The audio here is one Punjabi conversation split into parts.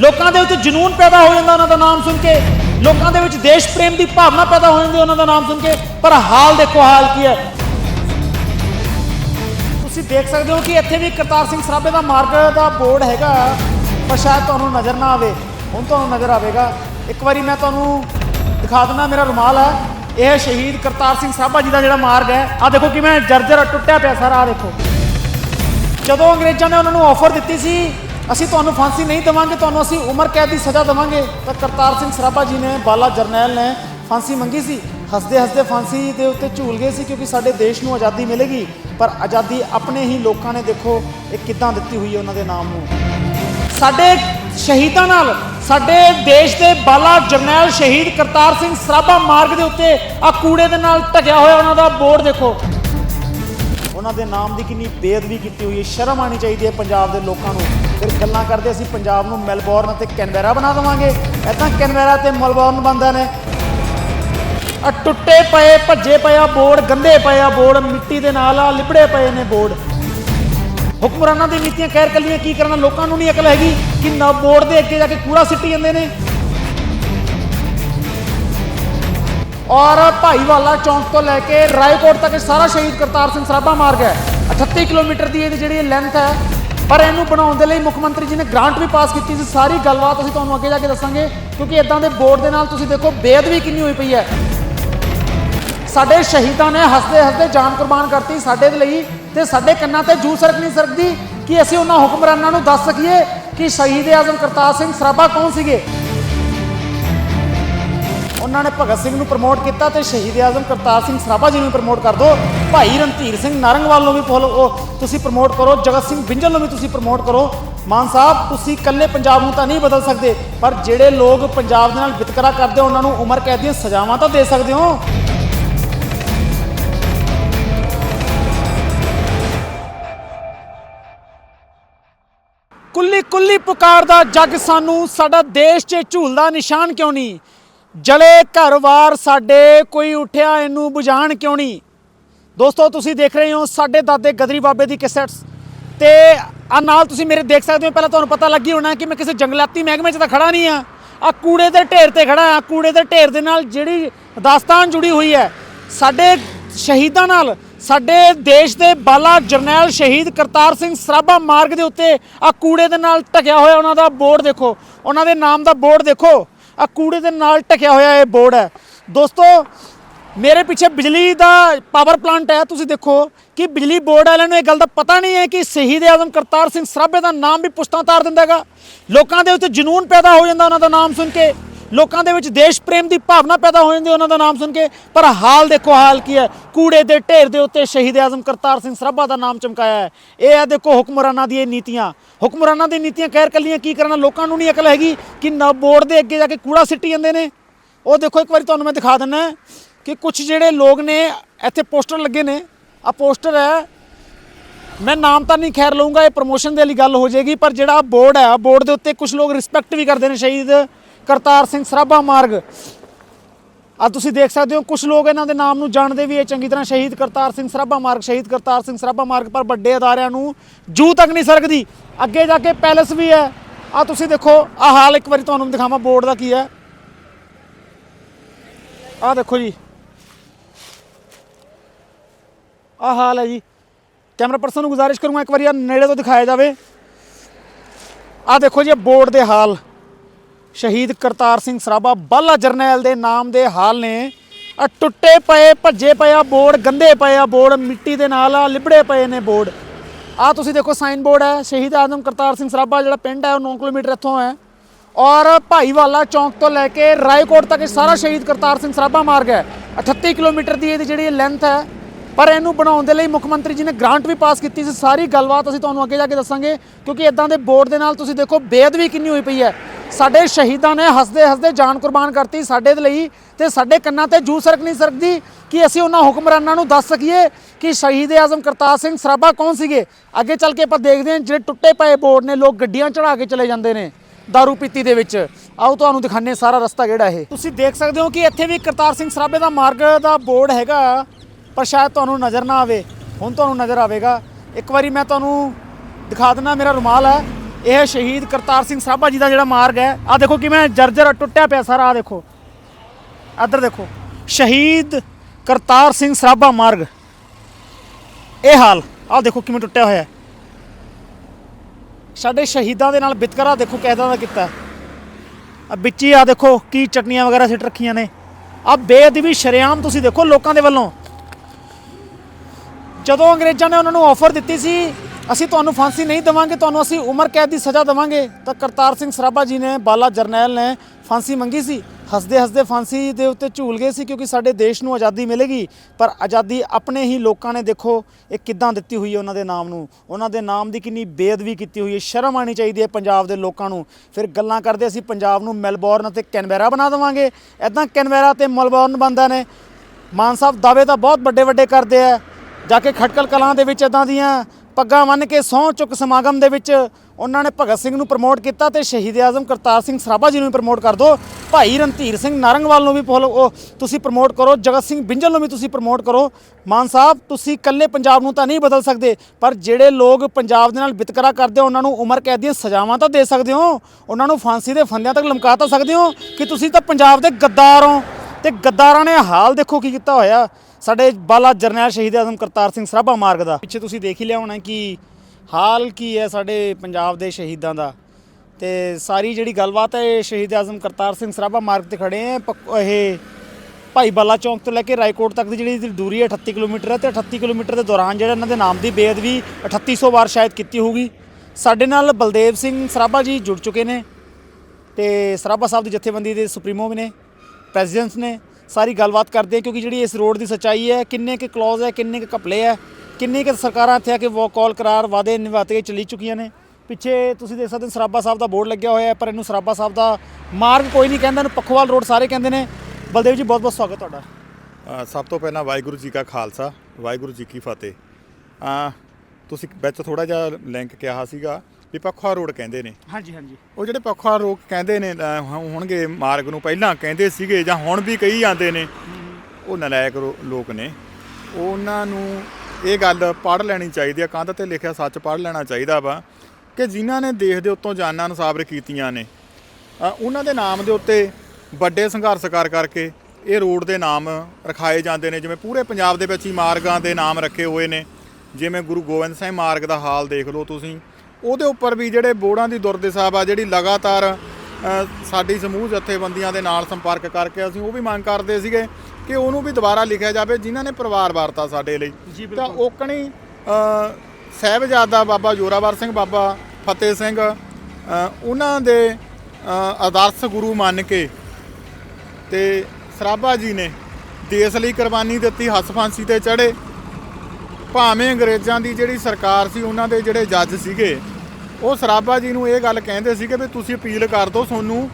ਲੋਕਾਂ ਦੇ ਵਿੱਚ ਜਨੂਨ ਪੈਦਾ ਹੋ ਜਾਂਦਾ ਉਹਨਾਂ ਦਾ ਨਾਮ ਸੁਣ ਕੇ। ਲੋਕਾਂ ਦੇ ਵਿੱਚ ਦੇਸ਼ ਪ੍ਰੇਮ ਦੀ ਭਾਵਨਾ ਪੈਦਾ ਹੋ ਜਾਂਦੀ ਉਹਨਾਂ ਦਾ ਨਾਮ ਸੁਣ ਕੇ। ਪਰ ਹਾਲ ਦੇਖੋ, ਹਾਲ ਕੀ ਹੈ। ਤੁਸੀਂ ਦੇਖ ਸਕਦੇ ਹੋ ਕਿ ਇੱਥੇ ਵੀ ਕਰਤਾਰ ਸਿੰਘ ਸਰਾਭੇ ਦਾ ਮਾਰਗ ਦਾ ਬੋਰਡ ਹੈਗਾ। ਪਰ ਸ਼ਾਇਦ ਤੁਹਾਨੂੰ ਨਜ਼ਰ ਨਾ ਆਵੇ। ਹੁਣ ਤੁਹਾਨੂੰ ਨਜ਼ਰ ਆਵੇਗਾ। ਇੱਕ ਵਾਰੀ ਮੈਂ ਤੁਹਾਨੂੰ ਦਿਖਾ ਦਿੰਦਾ, ਮੇਰਾ ਰੁਮਾਲ ਹੈ। ਇਹ ਸ਼ਹੀਦ ਕਰਤਾਰ ਸਿੰਘ ਸਰਾਭਾ ਜੀ ਦਾ ਜਿਹੜਾ ਮਾਰਗ ਹੈ। ਆ ਦੇਖੋ ਕਿਵੇਂ ਜਰਜਰ ਟੁੱਟਿਆ ਪਿਆ ਸਾਰਾ ਆ ਦੇਖੋ। ਜਦੋਂ ਅੰਗਰੇਜ਼ਾਂ ਨੇ ਉਹਨਾਂ ਨੂੰ ਆਫਰ ਦਿੱਤੀ ਸੀ ਅਸੀਂ ਤੁਹਾਨੂੰ ਫਾਂਸੀ ਨਹੀਂ ਦੇਵਾਂਗੇ, ਤੁਹਾਨੂੰ ਅਸੀਂ ਉਮਰ ਕੈਦ ਦੀ ਸਜ਼ਾ ਦੇਵਾਂਗੇ। ਤਾਂ ਕਰਤਾਰ ਸਿੰਘ ਸਰਾਭਾ ਜੀ ਨੇ, ਬਾਲਾ ਜਰਨੈਲ ਨੇ ਫਾਂਸੀ ਮੰਗੀ ਸੀ। ਹੱਸਦੇ ਹੱਸਦੇ ਫਾਂਸੀ ਦੇ ਉੱਤੇ ਝੂਲ ਗਏ ਸੀ ਕਿਉਂਕਿ ਸਾਡੇ ਦੇਸ਼ ਨੂੰ ਆਜ਼ਾਦੀ ਮਿਲੇਗੀ। ਪਰ ਆਜ਼ਾਦੀ ਆਪਣੇ ਹੀ ਲੋਕਾਂ ਨੇ ਦੇਖੋ, ਇਹ ਕਿੱਦਾਂ ਦਿੱਤੀ ਹੋਈ ਹੈ ਉਹਨਾਂ ਦੇ ਨਾਮ ਨੂੰ। ਸਾਡੇ ਸ਼ਹੀਦਾਂ ਨਾਲ, ਸਾਡੇ ਦੇਸ਼ ਦੇ ਬਾਲਾ ਜਰਨੈਲ ਸ਼ਹੀਦ ਕਰਤਾਰ ਸਿੰਘ ਸਰਾਭਾ ਮਾਰਗ ਦੇ ਉੱਤੇ ਆ ਕੂੜੇ ਦੇ ਨਾਲ ਢਕਿਆ ਹੋਇਆ ਉਹਨਾਂ ਦਾ ਬੋਰਡ ਦੇਖੋ। ਉਹਨਾਂ ਦੇ ਨਾਮ ਦੀ ਕਿੰਨੀ ਬੇਅਦਬੀ ਕੀਤੀ ਹੋਈ ਹੈ, ਸ਼ਰਮ ਆਣੀ ਚਾਹੀਦੀ ਹੈ ਪੰਜਾਬ ਦੇ ਲੋਕਾਂ ਨੂੰ। ਫਿਰ ਗੱਲਾਂ ਕਰਦੇ ਅਸੀਂ ਪੰਜਾਬ ਨੂੰ ਮੈਲਬੌਰਨ ਅਤੇ ਕੈਨਬੈਰਾ ਬਣਾ ਦੇਵਾਂਗੇ। ਐਦਾਂ ਕੈਨਬੈਰਾ ਤੇ ਮੈਲਬੌਰਨ ਬਣਦਾ ਨੇ। ਆ ਟੁੱਟੇ ਪਏ, ਭੱਜੇ ਪਏ ਆ ਬੋਰਡ, ਗੰਦੇ ਪਏ ਆ ਬੋਰਡ, ਮਿੱਟੀ ਦੇ ਨਾਲ ਆ ਲਿਬੜੇ ਪਏ ਨੇ ਬੋਰਡ। ਹੁਕਮਰਾਨਾਂ ਦੀ ਨੀਤੀਆਂ ਖੈਰ ਕੱਲੀਆਂ ਕੀ ਕਰਨਾ? ਲੋਕਾਂ ਨੂੰ ਨਹੀਂ ਅਕਲ ਹੈਗੀ ਕਿ ਨਾ ਬੋਰਡ ਦੇ ਅੱਗੇ ਜਾ ਕੇ ਕੂੜਾ ਸਿੱਟੀ ਜਾਂਦੇ ਨੇ। ਔਰ ਭਾਈਵਾਲਾ ਚੌਂਕ ਤੋਂ ਲੈ ਕੇ ਰਾਏਕੋਟ ਤੱਕ ਇਹ ਸਾਰਾ ਸ਼ਹੀਦ ਕਰਤਾਰ ਸਿੰਘ ਸਰਾਭਾ ਮਾਰਗ ਹੈ। 38 ਕਿਲੋਮੀਟਰ ਦੀ ਇਹਦੀ ਜਿਹੜੀ ਲੈਂਥ ਹੈ ਪਰ ਇਹਨੂੰ ਬਣਾਉਣ ਦੇ ਲਈ ਮੁੱਖ ਮੰਤਰੀ ਜੀ ਨੇ ਗ੍ਰਾਂਟ ਵੀ ਪਾਸ ਕੀਤੀ ਸੀ। ਸਾਰੀ ਗੱਲਬਾਤ ਅਸੀਂ ਤੁਹਾਨੂੰ ਅੱਗੇ ਜਾ ਕੇ ਦੱਸਾਂਗੇ, ਕਿਉਂਕਿ ਇਦਾਂ ਦੇ ਬੋਰਡ ਦੇ ਨਾਲ ਤੁਸੀਂ ਦੇਖੋ, ਬੇਅਦਬੀ ਕਿੰਨੀ ਹੋਈ ਪਈ ਹੈ। ਸਾਡੇ ਸ਼ਹੀਦਾਂ ਨੇ ਹੱਸਦੇ ਹੱਸਦੇ ਜਾਨ ਕੁਰਬਾਨ ਕਰਤੀ ਸਾਡੇ ਦੇ ਲਈ ਤੇ ਸਾਡੇ ਕੰਨਾਂ ਤੇ ਜੂ ਸਰਕ ਨਹੀਂ ਸਕਦੀ ਕਿ ਅਸੀਂ ਉਹਨਾਂ ਹੁਕਮਰਾਨਾਂ ਨੂੰ ਦੱਸ ਸਕੀਏ ਕਿ ਸ਼ਹੀਦ ਆਜ਼ਮ ਕਰਤਾਰ ਸਿੰਘ ਸਰਾਭਾ ਕੌਣ ਸੀਗੇ? ਉਹਨਾਂ ਨੇ ਭਗਤ ਸਿੰਘ ਨੂੰ ਪ੍ਰਮੋਟ ਕੀਤਾ ਤੇ ਸ਼ਹੀਦ ਆਜ਼ਮ ਕਰਤਾਰ ਸਿੰਘ ਸਰਾਭਾ ਜੀ ਨੂੰ ਪ੍ਰਮੋਟ ਕਰ ਦਿਓ ਭਾਈ ਰਣਧੀਰ ਸਿੰਘ ਨਾਰੰਗਵਾਲ ਨੂੰ ਵੀ ਫੋਲੋ ਉਹ ਤੁਸੀਂ ਪ੍ਰਮੋਟ ਕਰੋ। ਜਗਤ ਸਿੰਘ ਬਿੰਜਲ ਨੂੰ ਵੀ ਤੁਸੀਂ ਪ੍ਰਮੋਟ ਕਰੋ। ਮਾਨ ਸਾਹਿਬ ਤੁਸੀਂ ਇਕੱਲੇ ਪੰਜਾਬ ਨੂੰ ਤਾਂ ਨਹੀਂ ਬਦਲ ਸਕਦੇ ਪਰ ਜਿਹੜੇ ਲੋਕ ਪੰਜਾਬ ਦੇ ਨਾਲ ਵਿਤਕਰਾ ਕਰਦੇ ਹੋ, ਉਹਨਾਂ ਨੂੰ ਉਮਰ ਕੈਦ ਦੀਆਂ ਸਜ਼ਾਵਾਂ ਤਾਂ ਦੇ ਸਕਦੇ ਹੋ। ਕੁੱਲੀ ਕੁੱਲੀ ਪੁਕਾਰਦਾ ਜੱਗ ਸਾਨੂੰ ਸਾਡਾ ਦੇਸ਼ 'ਚ ਝੂਲਦਾ ਨਿਸ਼ਾਨ ਕਿਉਂ ਨਹੀਂ? ਜਲੇ ਘਰਵਾਰ ਸਾਡੇ ਕੋਈ ਉੱਠਿਆ ਇਹਨੂੰ ਬੁਝਾਣ ਕਿਉਂ ਨਹੀਂ? ਦੋਸਤੋ, ਤੁਸੀਂ ਦੇਖ ਰਹੇ ਹੋ ਸਾਡੇ ਦਾਦੇ ਗਦਰੀ ਬਾਬੇ ਦੀ ਕੈਸਟਸ। ਤੇ ਆ ਨਾਲ ਤੁਸੀਂ ਮੇਰੇ ਦੇਖ ਸਕਦੇ ਹੋ, ਪਹਿਲਾਂ ਤੁਹਾਨੂੰ ਪਤਾ ਲੱਗੀ ਹੋਣਾ ਕਿ ਮੈਂ ਕਿਸੇ ਜੰਗਲਾਤੀ ਮਹਿਕਮੇ 'ਚ ਤਾਂ ਖੜਾ ਨਹੀਂ ਆ। ਆ ਕੂੜੇ ਦੇ ਢੇਰ ਤੇ ਖੜਾ ਆ। ਕੂੜੇ ਦੇ ਢੇਰ ਦੇ ਨਾਲ ਜਿਹੜੀ ਦਾਸਤਾਨ ਜੁੜੀ ਹੋਈ ਹੈ, ਸਾਡੇ ਸ਼ਹੀਦਾਂ ਨਾਲ, ਸਾਡੇ ਦੇਸ਼ ਦੇ ਬਾਲਾ ਜਰਨੈਲ ਸ਼ਹੀਦ ਕਰਤਾਰ ਸਿੰਘ ਸਰਾਭਾ ਮਾਰਗ ਦੇ ਉੱਤੇ ਆ ਕੂੜੇ ਦੇ ਨਾਲ ਢਕਿਆ ਹੋਇਆ ਉਹਨਾਂ ਦਾ ਬੋਰਡ ਦੇਖੋ। ਉਹਨਾਂ ਦੇ ਨਾਮ ਦਾ ਬੋਰਡ ਦੇਖੋ। ਆ ਕੂੜੇ ਦੇ ਨਾਲ ਢਕਿਆ ਹੋਇਆ ਇਹ ਬੋਰਡ ਹੈ। ਦੋਸਤੋ, ਮੇਰੇ ਪਿੱਛੇ ਬਿਜਲੀ ਦਾ ਪਾਵਰ ਪਲਾਂਟ ਹੈ। ਤੁਸੀਂ ਦੇਖੋ ਕਿ ਬਿਜਲੀ ਬੋਰਡ ਵਾਲਿਆਂ ਨੂੰ ਇਹ ਗੱਲ ਦਾ ਪਤਾ ਨਹੀਂ ਹੈ ਕਿ ਸ਼ਹੀਦ ਆਜ਼ਮ ਕਰਤਾਰ ਸਿੰਘ ਸਰਾਭੇ ਦਾ ਨਾਮ ਵੀ ਪੁਸ਼ਤਾਂ ਤਾਰ ਦਿੰਦਾ ਹੈਗਾ। ਲੋਕਾਂ ਦੇ ਉੱਤੇ ਜਨੂਨ ਪੈਦਾ ਹੋ ਜਾਂਦਾ ਉਹਨਾਂ ਦਾ ਨਾਮ ਸੁਣ ਕੇ। ਲੋਕਾਂ ਦੇ ਵਿੱਚ ਦੇਸ਼ ਪ੍ਰੇਮ ਦੀ ਭਾਵਨਾ ਪੈਦਾ ਹੋ ਜਾਂਦੀ ਉਹਨਾਂ ਦਾ ਨਾਮ ਸੁਣ ਕੇ। ਪਰ ਹਾਲ ਦੇਖੋ, ਹਾਲ ਕੀ ਹੈ? ਕੂੜੇ ਦੇ ਢੇਰ ਦੇ ਉੱਤੇ ਸ਼ਹੀਦ ਆਜ਼ਮ ਕਰਤਾਰ ਸਿੰਘ ਸਰਾਭਾ ਦਾ ਨਾਮ ਚਮਕਾਇਆ ਹੈ। ਇਹ ਹੈ ਦੇਖੋ ਹੁਕਮਰਾਨਾਂ ਦੀ ਇਹ ਨੀਤੀਆਂ। ਹੁਕਮਰਾਨਾਂ ਦੀ ਨੀਤੀਆਂ ਖੈਰ ਕੱਲੀਆਂ ਕੀ ਕਰਨਾ? ਲੋਕਾਂ ਨੂੰ ਨਹੀਂ ਅਕਲ ਹੈਗੀ ਕਿ ਨਾ ਬੋਰਡ ਦੇ ਅੱਗੇ ਜਾ ਕੇ ਕੂੜਾ ਸਿੱਟੀ ਜਾਂਦੇ ਨੇ। ਉਹ ਦੇਖੋ, ਇੱਕ ਵਾਰੀ ਤੁਹਾਨੂੰ ਮੈਂ ਦਿਖਾ ਦਿੰਦਾ ਕਿ ਕੁਝ ਜਿਹੜੇ ਲੋਕ ਨੇ, ਇੱਥੇ ਪੋਸਟਰ ਲੱਗੇ ਨੇ। ਆ ਪੋਸਟਰ ਹੈ, ਮੈਂ ਨਾਮ ਤਾਂ ਨਹੀਂ ਖੈਰ ਲਊਂਗਾ, ਇਹ ਪ੍ਰੋਮੋਸ਼ਨ ਦੇ ਲਈ ਗੱਲ ਹੋ ਜਾਏਗੀ, ਪਰ ਜਿਹੜਾ ਬੋਰਡ ਹੈ ਬੋਰਡ ਦੇ ਉੱਤੇ ਕੁਝ ਲੋਕ ਰਿਸਪੈਕਟ ਵੀ ਕਰਦੇ ਨੇ ਸ਼ਹੀਦ। ਕਰਤਾਰ ਸਿੰਘ ਸਰਾਭਾ ਮਾਰਗ। ਆ ਤੁਸੀਂ ਦੇਖ ਸਕਦੇ ਹੋ ਕੁਝ ਲੋਕ ਇਹਨਾਂ ਦੇ ਨਾਮ ਨੂੰ ਜਾਣਦੇ ਵੀ ਇਹ ਚੰਗੀ ਤਰ੍ਹਾਂ ਸ਼ਹੀਦ ਕਰਤਾਰ ਸਿੰਘ ਸਰਾਭਾ ਮਾਰਗ, ਸ਼ਹੀਦ ਕਰਤਾਰ ਸਿੰਘ ਸਰਾਭਾ ਮਾਰਗ ਪਰ ਵੱਡੇ ਅਦਾਰਿਆਂ ਨੂੰ ਜੂ ਤੱਕ ਨਹੀਂ ਸਰਕਦੀ। ਅੱਗੇ ਜਾ ਕੇ ਪੈਲਸ ਵੀ ਹੈ। ਆ ਤੁਸੀਂ ਦੇਖੋ ਆ ਹਾਲ ਇੱਕ ਵਾਰੀ ਤੁਹਾਨੂੰ ਦਿਖਾਵਾਂ, ਬੋਰਡ ਦਾ ਕੀ ਹੈ। ਆ ਦੇਖੋ ਜੀ। ਆ ਹਾਲ ਹੈ ਜੀ। ਕੈਮਰਾ ਪਰਸਨ ਨੂੰ ਗੁਜ਼ਾਰਿਸ਼ ਕਰੂੰਗਾ ਇੱਕ ਵਾਰੀ ਆ ਨੇੜੇ ਤੋਂ ਦਿਖਾਇਆ ਜਾਵੇ। ਆ ਦੇਖੋ ਜੀ ਬੋਰਡ ਦੇ ਹਾਲ। ਸ਼ਹੀਦ ਕਰਤਾਰ ਸਿੰਘ ਸਰਾਭਾ ਬਾਲਾ ਜਰਨੈਲ ਦੇ ਨਾਮ ਦੇ ਹਾਲ ਨੇ। ਆ ਟੁੱਟੇ ਪਏ, ਭੱਜੇ ਪਏ ਆ ਬੋਰਡ, ਗੰਦੇ ਪਏ ਆ ਬੋਰਡ, ਮਿੱਟੀ ਦੇ ਨਾਲ ਆ ਲਿਬੜੇ ਪਏ ਨੇ ਬੋਰਡ। ਆ ਤੁਸੀਂ ਦੇਖੋ ਸਾਈਨ ਬੋਰਡ ਹੈ, ਸ਼ਹੀਦ ਆਜ਼ਮ ਕਰਤਾਰ ਸਿੰਘ ਸਰਾਭਾ ਜਿਹੜਾ ਪਿੰਡ ਹੈ, ਉਹ 9 ਕਿਲੋਮੀਟਰ ਇੱਥੋਂ ਹੈ। ਔਰ ਭਾਈਵਾਲਾ ਚੌਂਕ ਤੋਂ ਲੈ ਕੇ ਰਾਏਕੋਟ ਤੱਕ ਇਹ ਸਾਰਾ ਸ਼ਹੀਦ ਕਰਤਾਰ ਸਿੰਘ ਸਰਾਭਾ ਮਾਰਗ ਹੈ। 38 ਕਿਲੋਮੀਟਰ ਦੀ ਇਹਦੀ ਜਿਹੜੀ ਲੈਂਥ ਹੈ, ਪਰ ਇਹਨੂੰ ਬਣਾਉਣ ਦੇ ਲਈ ਮੁੱਖ ਮੰਤਰੀ ਜੀ ਨੇ ਗ੍ਰਾਂਟ ਵੀ ਪਾਸ ਕੀਤੀ ਸੀ। ਸਾਰੀ ਗੱਲਬਾਤ ਅਸੀਂ ਤੁਹਾਨੂੰ ਅੱਗੇ ਜਾ ਕੇ ਦੱਸਾਂਗੇ, ਕਿਉਂਕਿ ਇਦਾਂ ਦੇ ਬੋਰਡ ਦੇ ਨਾਲ ਤੁਸੀਂ ਦੇਖੋ ਬੇਅਦਬੀ ਕਿੰਨੀ ਹੋਈ ਪਈ ਹੈ। ਸਾਡੇ ਸ਼ਹੀਦਾਂ ਨੇ ਹੱਸਦੇ ਹੱਸਦੇ ਜਾਨ ਕੁਰਬਾਨ ਕਰਤੀ ਸਾਡੇ ਦੇ ਲਈ ਤੇ ਸਾਡੇ ਕੰਨਾਂ ਤੇ ਜੂ ਸਰਕ ਨਹੀਂ ਸਕਦੀ ਕਿ ਅਸੀਂ ਉਹਨਾਂ ਹੁਕਮਰਾਨਾਂ ਨੂੰ ਦੱਸ ਸਕੀਏ ਕਿ ਸ਼ਹੀਦ ਆਜ਼ਮ ਕਰਤਾਰ ਸਿੰਘ ਸਰਾਭਾ ਕੌਣ ਸੀਗੇ? ਅੱਗੇ ਚੱਲ ਕੇ ਆਪਾਂ ਦੇਖਦੇ ਹਾਂ, ਜਿਹੜੇ ਟੁੱਟੇ ਪਏ ਬੋਰਡ ਨੇ, ਲੋਕ ਗੱਡੀਆਂ ਚੜਾ ਕੇ ਚਲੇ ਜਾਂਦੇ ਨੇ ਦਾਰੂ ਪੀਤੀ ਦੇ ਵਿੱਚ। ਆਓ ਤੁਹਾਨੂੰ ਦਿਖਾਣੇ ਸਾਰਾ ਰਸਤਾ ਕਿਹੜਾ ਇਹ। ਤੁਸੀਂ ਦੇਖ ਸਕਦੇ ਹੋ ਕਿ ਇੱਥੇ ਵੀ ਕਰਤਾਰ ਸਿੰਘ ਸਰਾਭੇ ਦਾ ਮਾਰਗ ਦਾ ਬੋਰਡ ਹੈਗਾ, ਪਰ ਸ਼ਾਇਦ ਤੁਹਾਨੂੰ ਨਜ਼ਰ ਨਾ ਆਵੇ। ਹੁਣ ਤੁਹਾਨੂੰ ਨਜ਼ਰ ਆਵੇਗਾ। ਇੱਕ ਵਾਰੀ ਮੈਂ ਤੁਹਾਨੂੰ ਦਿਖਾ ਦਿੰਦਾ, ਮੇਰਾ ਰੁਮਾਲ ਹੈ। ਇਹ ਸ਼ਹੀਦ ਕਰਤਾਰ ਸਿੰਘ ਸਾਹਿਬਾ ਜੀ ਦਾ ਜਿਹੜਾ ਮਾਰਗ ਹੈ ਆ ਦੇਖੋ ਕਿਵੇਂ ਜਰਜਰ ਟੁੱਟਿਆ ਪਿਆ ਸਾਰਾ ਆ ਦੇਖੋ। ਇੱਧਰ ਦੇਖੋ, ਸ਼ਹੀਦ ਕਰਤਾਰ ਸਿੰਘ ਸਰਾਭਾ ਮਾਰਗ। ਇਹ ਹਾਲ ਆ ਦੇਖੋ ਕਿਵੇਂ ਟੁੱਟਿਆ ਹੋਇਆ ਸਾਡੇ ਸ਼ਹੀਦਾਂ ਦੇ ਨਾਲ ਵਿਤਕਰਾ ਦੇਖੋ ਕਿਹਦਾ ਦਾ ਕੀਤਾ ਆ ਵਿੱਚ ਹੀ ਆ ਦੇਖੋ ਕੀ ਚਟਨੀਆਂ ਵਗੈਰਾ ਸਿੱਟ ਰੱਖੀਆਂ ਨੇ। ਆ ਬੇਅਦਬੀ ਸ਼ਰੇਆਮ ਤੁਸੀਂ ਦੇਖੋ ਲੋਕਾਂ ਦੇ ਵੱਲੋਂ। ਜਦੋਂ ਅੰਗਰੇਜ਼ਾਂ ਨੇ ਉਹਨਾਂ ਨੂੰ ਆਫਰ ਦਿੱਤੀ ਸੀ ਅਸੀਂ ਤੁਹਾਨੂੰ ਫਾਂਸੀ ਨਹੀਂ ਦੇਵਾਂਗੇ, ਤੁਹਾਨੂੰ ਅਸੀਂ ਉਮਰ ਕੈਦ ਦੀ ਸਜ਼ਾ ਦੇਵਾਂਗੇ। ਤਾਂ ਕਰਤਾਰ ਸਿੰਘ ਸਰਾਭਾ ਜੀ ਨੇ, ਬਾਲਾ ਜਰਨੈਲ ਨੇ ਫਾਂਸੀ ਮੰਗੀ ਸੀ। ਹੱਸਦੇ ਹੱਸਦੇ ਫਾਂਸੀ ਦੇ ਉੱਤੇ ਝੂਲ ਗਏ ਸੀ ਕਿਉਂਕਿ ਸਾਡੇ ਦੇਸ਼ ਨੂੰ ਆਜ਼ਾਦੀ ਮਿਲੇਗੀ। ਪਰ ਆਜ਼ਾਦੀ ਆਪਣੇ ਹੀ ਲੋਕਾਂ ਨੇ ਦੇਖੋ, ਇਹ ਕਿੱਦਾਂ ਦਿੱਤੀ ਹੋਈ ਹੈ ਉਹਨਾਂ ਦੇ ਨਾਮ ਨੂੰ। ਉਹਨਾਂ ਦੇ ਨਾਮ ਦੀ ਕਿੰਨੀ ਬੇਅਦਬੀ ਕੀਤੀ ਹੋਈ ਹੈ। ਸ਼ਰਮ ਆਣੀ ਚਾਹੀਦੀ ਹੈ ਪੰਜਾਬ ਦੇ ਲੋਕਾਂ ਨੂੰ। ਫਿਰ ਗੱਲਾਂ ਕਰਦੇ ਅਸੀਂ ਪੰਜਾਬ ਨੂੰ ਮੈਲਬੌਰਨ ਅਤੇ ਕੈਨਬੈਰਾ ਬਣਾ ਦੇਵਾਂਗੇ। ਐਦਾਂ ਕੈਨਬੈਰਾ ਤੇ ਮੈਲਬੌਰਨ ਬੰਦਾ ਨੇ। ਮਾਨ ਸਾਹਿਬ, ਦਾਅਵੇ ਤਾਂ ਬਹੁਤ ਵੱਡੇ ਵੱਡੇ ਕਰਦੇ ਆ। ਜਾ ਕੇ ਖਟਕਲ ਕਲਾਂ ਦੇ ਵਿੱਚ ਇਦਾਂ ਦੀਆਂ ਪੱਗਾਂ ਬੰਨ੍ਹ ਕੇ ਸਹੁੰ ਚੁੱਕ ਸਮਾਗਮ ਦੇ ਵਿੱਚ ਉਹਨਾਂ ਨੇ ਭਗਤ ਸਿੰਘ ਨੂੰ ਪ੍ਰਮੋਟ ਕੀਤਾ ਤੇ ਸ਼ਹੀਦ ਆਜ਼ਮ ਕਰਤਾਰ ਸਿੰਘ ਸਰਾਭਾ ਜੀ ਨੂੰ ਵੀ ਪ੍ਰਮੋਟ ਕਰ ਦਿਓ ਭਾਈ ਰਣਧੀਰ ਸਿੰਘ ਨਾਰੰਗਵਾਲ ਨੂੰ ਵੀ ਫੋਲੋ, ਉਹ ਤੁਸੀਂ ਪ੍ਰਮੋਟ ਕਰੋ, ਜਗਤ ਸਿੰਘ ਬਿੰਜਲ ਨੂੰ ਵੀ ਤੁਸੀਂ ਪ੍ਰਮੋਟ ਕਰੋ। ਮਾਨ ਸਾਹਿਬ, ਤੁਸੀਂ ਇਕੱਲੇ ਪੰਜਾਬ ਨੂੰ ਤਾਂ ਨਹੀਂ ਬਦਲ ਸਕਦੇ, ਪਰ ਜਿਹੜੇ ਲੋਕ ਪੰਜਾਬ ਦੇ ਨਾਲ ਵਿਤਕਰਾ ਕਰਦੇ ਹੋ ਉਹਨਾਂ ਨੂੰ ਉਮਰ ਕੈਦ ਦੀਆਂ ਸਜ਼ਾਵਾਂ ਤਾਂ ਦੇ ਸਕਦੇ ਹੋ। ਉਹਨਾਂ ਨੂੰ ਫਾਂਸੀ ਦੇ ਫੰਦਿਆਂ ਤੱਕ ਲਮਕਾ ਤਾਂ ਸਕਦੇ ਹੋ। ਕਿ ਤੁਸੀਂ ਤਾਂ ਪੰਜਾਬ ਦੇ ਗੱਦਾਰ ਹੋ। ਤੇ ਗੱਦਾਰਾਂ ਨੇ ਹਾਲ ਦੇਖੋ ਕੀ ਕੀਤਾ ਹੋਇਆ। ਸਾਡੇ ਬਾਲਾ ਜਰਨੈਲ ਸ਼ਹੀਦ ਆਜ਼ਮ ਕਰਤਾਰ ਸਿੰਘ ਸਰਾਭਾ ਮਾਰਗ ਦਾ। ਪਿੱਛੇ ਤੁਸੀਂ ਦੇਖ ਹੀ ਲਿਆ ਹੋਣਾ ਕਿ ਹਾਲ ਕੀ ਹੈ ਸਾਡੇ ਪੰਜਾਬ ਦੇ ਸ਼ਹੀਦਾਂ ਦਾ। ਤੇ ਸਾਰੀ ਜਿਹੜੀ ਗੱਲਬਾਤ ਹੈ ਸ਼ਹੀਦ ਆਜ਼ਮ ਕਰਤਾਰ ਸਿੰਘ ਸਰਾਭਾ ਮਾਰਗ ਤੇ ਖੜੇ ਆ ਪੱਕ- ਇਹ ਭਾਈ ਬਾਲਾ ਚੌਂਕ ਤੋਂ ਲੈ ਕੇ ਰਾਏਕੋਟ ਤੱਕ ਦੀ ਜਿਹੜੀ ਦੂਰੀ ਹੈ 38 ਕਿਲੋਮੀਟਰ ਹੈ ਤੇ 38 ਕਿਲੋਮੀਟਰ ਦੇ ਦੌਰਾਨ ਜਿਹੜਾ ਇਹਨਾਂ ਦੇ ਨਾਮ ਦੀ ਬੇਅਦਬੀ 3800 ਵਾਰ ਸ਼ਾਇਦ ਕੀਤੀ ਹੋਊਗੀ। ਸਾਡੇ ਨਾਲ ਬਲਦੇਵ ਸਿੰਘ ਸਰਾਭਾ ਜੀ ਜੁੜ ਚੁੱਕੇ ਨੇ ਤੇ ਸਰਾਭਾ ਸਾਹਿਬ ਦੀ ਜਥੇਬੰਦੀ ਦੇ ਸੁਪਰੀਮੋ ਵੀ ਨੇ, ਪ੍ਰੈਜ਼ੀਡੈਂਟਸ ਨੇ। ਸਾਰੀ ਗੱਲਬਾਤ ਕਰਦੇ ਆ ਕਿਉਂਕਿ ਜਿਹੜੀ ਇਸ ਰੋਡ ਦੀ ਸੱਚਾਈ ਹੈ ਕਿੰਨੇ ਕੁ ਕਲੌਜ਼ ਹੈ ਕਿੰਨੇ ਕੁ ਘਪਲੇ ਹੈ ਕਿੰਨੇ ਕੁ ਸਰਕਾਰਾਂ ਇੱਥੇ ਆ ਕੇ ਵੋ ਕਾਲ ਕਰਾਰ ਵਾਅਦੇ ਨਿਭਾਤੇ ਕੇ ਚਲੀ ਚੁੱਕੀਆਂ ਨੇ। ਪਿੱਛੇ ਤੁਸੀਂ ਦੇਖ ਸਕਦੇ ਹੋ ਸਰਾਭਾ ਸਾਹਿਬ ਦਾ ਬੋਰਡ ਲੱਗਿਆ ਹੋਇਆ ਹੈ ਪਰ ਇਹਨੂੰ ਸਰਾਭਾ ਸਾਹਿਬ ਦਾ ਮਾਰਗ ਕੋਈ ਨਹੀਂ ਕਹਿੰਦਾ ਇਹਨੂੰ ਪੱਖੋਵਾਲ ਰੋਡ ਸਾਰੇ ਕਹਿੰਦੇ ਨੇ। ਬਲਦੇਵ ਜੀ ਬਹੁਤ ਬਹੁਤ ਸਵਾਗਤ ਤੁਹਾਡਾ। ਸਭ ਤੋਂ ਪਹਿਲਾਂ ਵਾਹਿਗੁਰੂ ਜੀ ਕਾ ਖਾਲਸਾ ਵਾਹਿਗੁਰੂ ਜੀ ਕੀ ਫਤਿਹ। ਅ, ਤੁਸੀਂ ਵਿੱਚ ਥੋੜਾ ਜਿਹਾ ਲਿੰਕ ਕਿਹਾ ਸੀਗਾ ਵੀ ਪੱਖਾ ਰੋਡ ਕਹਿੰਦੇ ਨੇ। ਹਾਂਜੀ ਹਾਂਜੀ। ਉਹ ਜਿਹੜੇ ਪੱਖਾ ਰੋਡ ਕਹਿੰਦੇ ਨੇ ਅ, ਹੁਣ- ਹੋਣਗੇ ਮਾਰਗ ਨੂੰ ਪਹਿਲਾਂ ਕਹਿੰਦੇ ਸੀਗੇ ਜਾਂ ਹੁਣ ਵੀ ਕਹੀ ਜਾਂਦੇ ਨੇ ਉਹ ਨਲਾਇਕ ਰੋ- ਲੋਕ ਨੇ। ਉਹਨਾਂ ਨੂੰ ਇਹ ਗੱਲ ਪੜ੍ਹ ਲੈਣੀ ਚਾਹੀਦੀ ਆ ਕੰਧ ਤੇ ਲਿਖਿਆ ਸੱਚ ਪੜ੍ਹ ਲੈਣਾ ਚਾਹੀਦਾ ਵਾ ਕਿ ਜਿਨ੍ਹਾਂ ਨੇ ਦੇਸ਼ ਦੇ ਉੱਤੋਂ ਜਾਨਾਂ ਨਸਾਬਰ ਕੀਤੀਆਂ ਨੇ। ਅ, ਉਹਨਾਂ ਦੇ ਨਾਮ ਦੇ ਉੱਤੇ ਵੱਡੇ ਸੰਘਰਸ਼ ਕਰ ਕਰਕੇ ਇਹ ਰੋਡ ਦੇ ਨਾਮ ਰਖਾਏ ਜਾਂਦੇ ਨੇ ਜਿਵੇਂ ਪੂਰੇ ਪੰਜਾਬ ਦੇ ਵਿੱਚ ਹੀ ਮਾਰਗਾਂ ਦੇ ਨਾਮ ਰੱਖੇ ਹੋਏ ਨੇ। ਜਿਵੇਂ ਗੁਰੂ ਗੋਬਿੰਦ ਸਿੰਘ ਮਾਰਗ ਦਾ ਹਾਲ ਦੇਖ ਲਓ ਤੁਸੀਂ। ਉਹਦੇ ਉੱਪਰ ਵੀ ਜਿਹੜੇ ਬੋਰਡਾਂ ਦੀ ਦੁਰਦਸ਼ਾ ਆ ਜਿਹੜੀ ਲਗਾਤਾਰ ਸਾਡੀ ਸਮੂਹ ਜਥੇਬੰਦੀਆਂ ਦੇ ਨਾਲ ਸੰਪਰਕ ਕਰਕੇ ਅਸੀਂ ਉਹ ਵੀ ਮੰਗ ਕਰਦੇ ਸੀਗੇ ਕਿ ਉਹਨੂੰ ਵੀ ਦੁਬਾਰਾ ਲਿਖਿਆ ਜਾਵੇ ਜਿਨ੍ਹਾਂ ਨੇ ਪਰਿਵਾਰ ਵਾਰਤਾ ਸਾਡੇ ਲਈ। ਤਾਂ ਓਕਣੀ ਸਾਹਿਬਜ਼ਾਦਾ ਬਾਬਾ ਜੋਰਾਵਰ ਸਿੰਘ ਬਾਬਾ ਫਤਿਹ ਸਿੰਘ ਉਹਨਾਂ ਦੇ ਆਦਰਸ਼ ਗੁਰੂ ਮੰਨ ਕੇ ਤੇ ਸਰਾਭਾ ਜੀ ਨੇ ਦੇਸ਼ ਲਈ ਕੁਰਬਾਨੀ ਦਿੱਤੀ ਹੱਸ ਫਾਂਸੀ ਤੇ ਚੜੇ ਭਾਵੇਂ ਅੰਗਰੇਜ਼ਾਂ ਦੀ ਜਿਹੜੀ ਸਰਕਾਰ ਸੀ ਉਹਨਾਂ ਦੇ ਜਿਹੜੇ ਜੱਜ ਸੀਗੇ ਉਹ ਸਰਾਭਾ ਜੀ ਨੂੰ ਇਹ ਗੱਲ ਕਹਿੰਦੇ ਸੀਗੇ ਵੀ ਤੁਸੀਂ ਅਪੀਲ ਕਰ ਦਿਓ, ਤੁਹਾਨੂੰ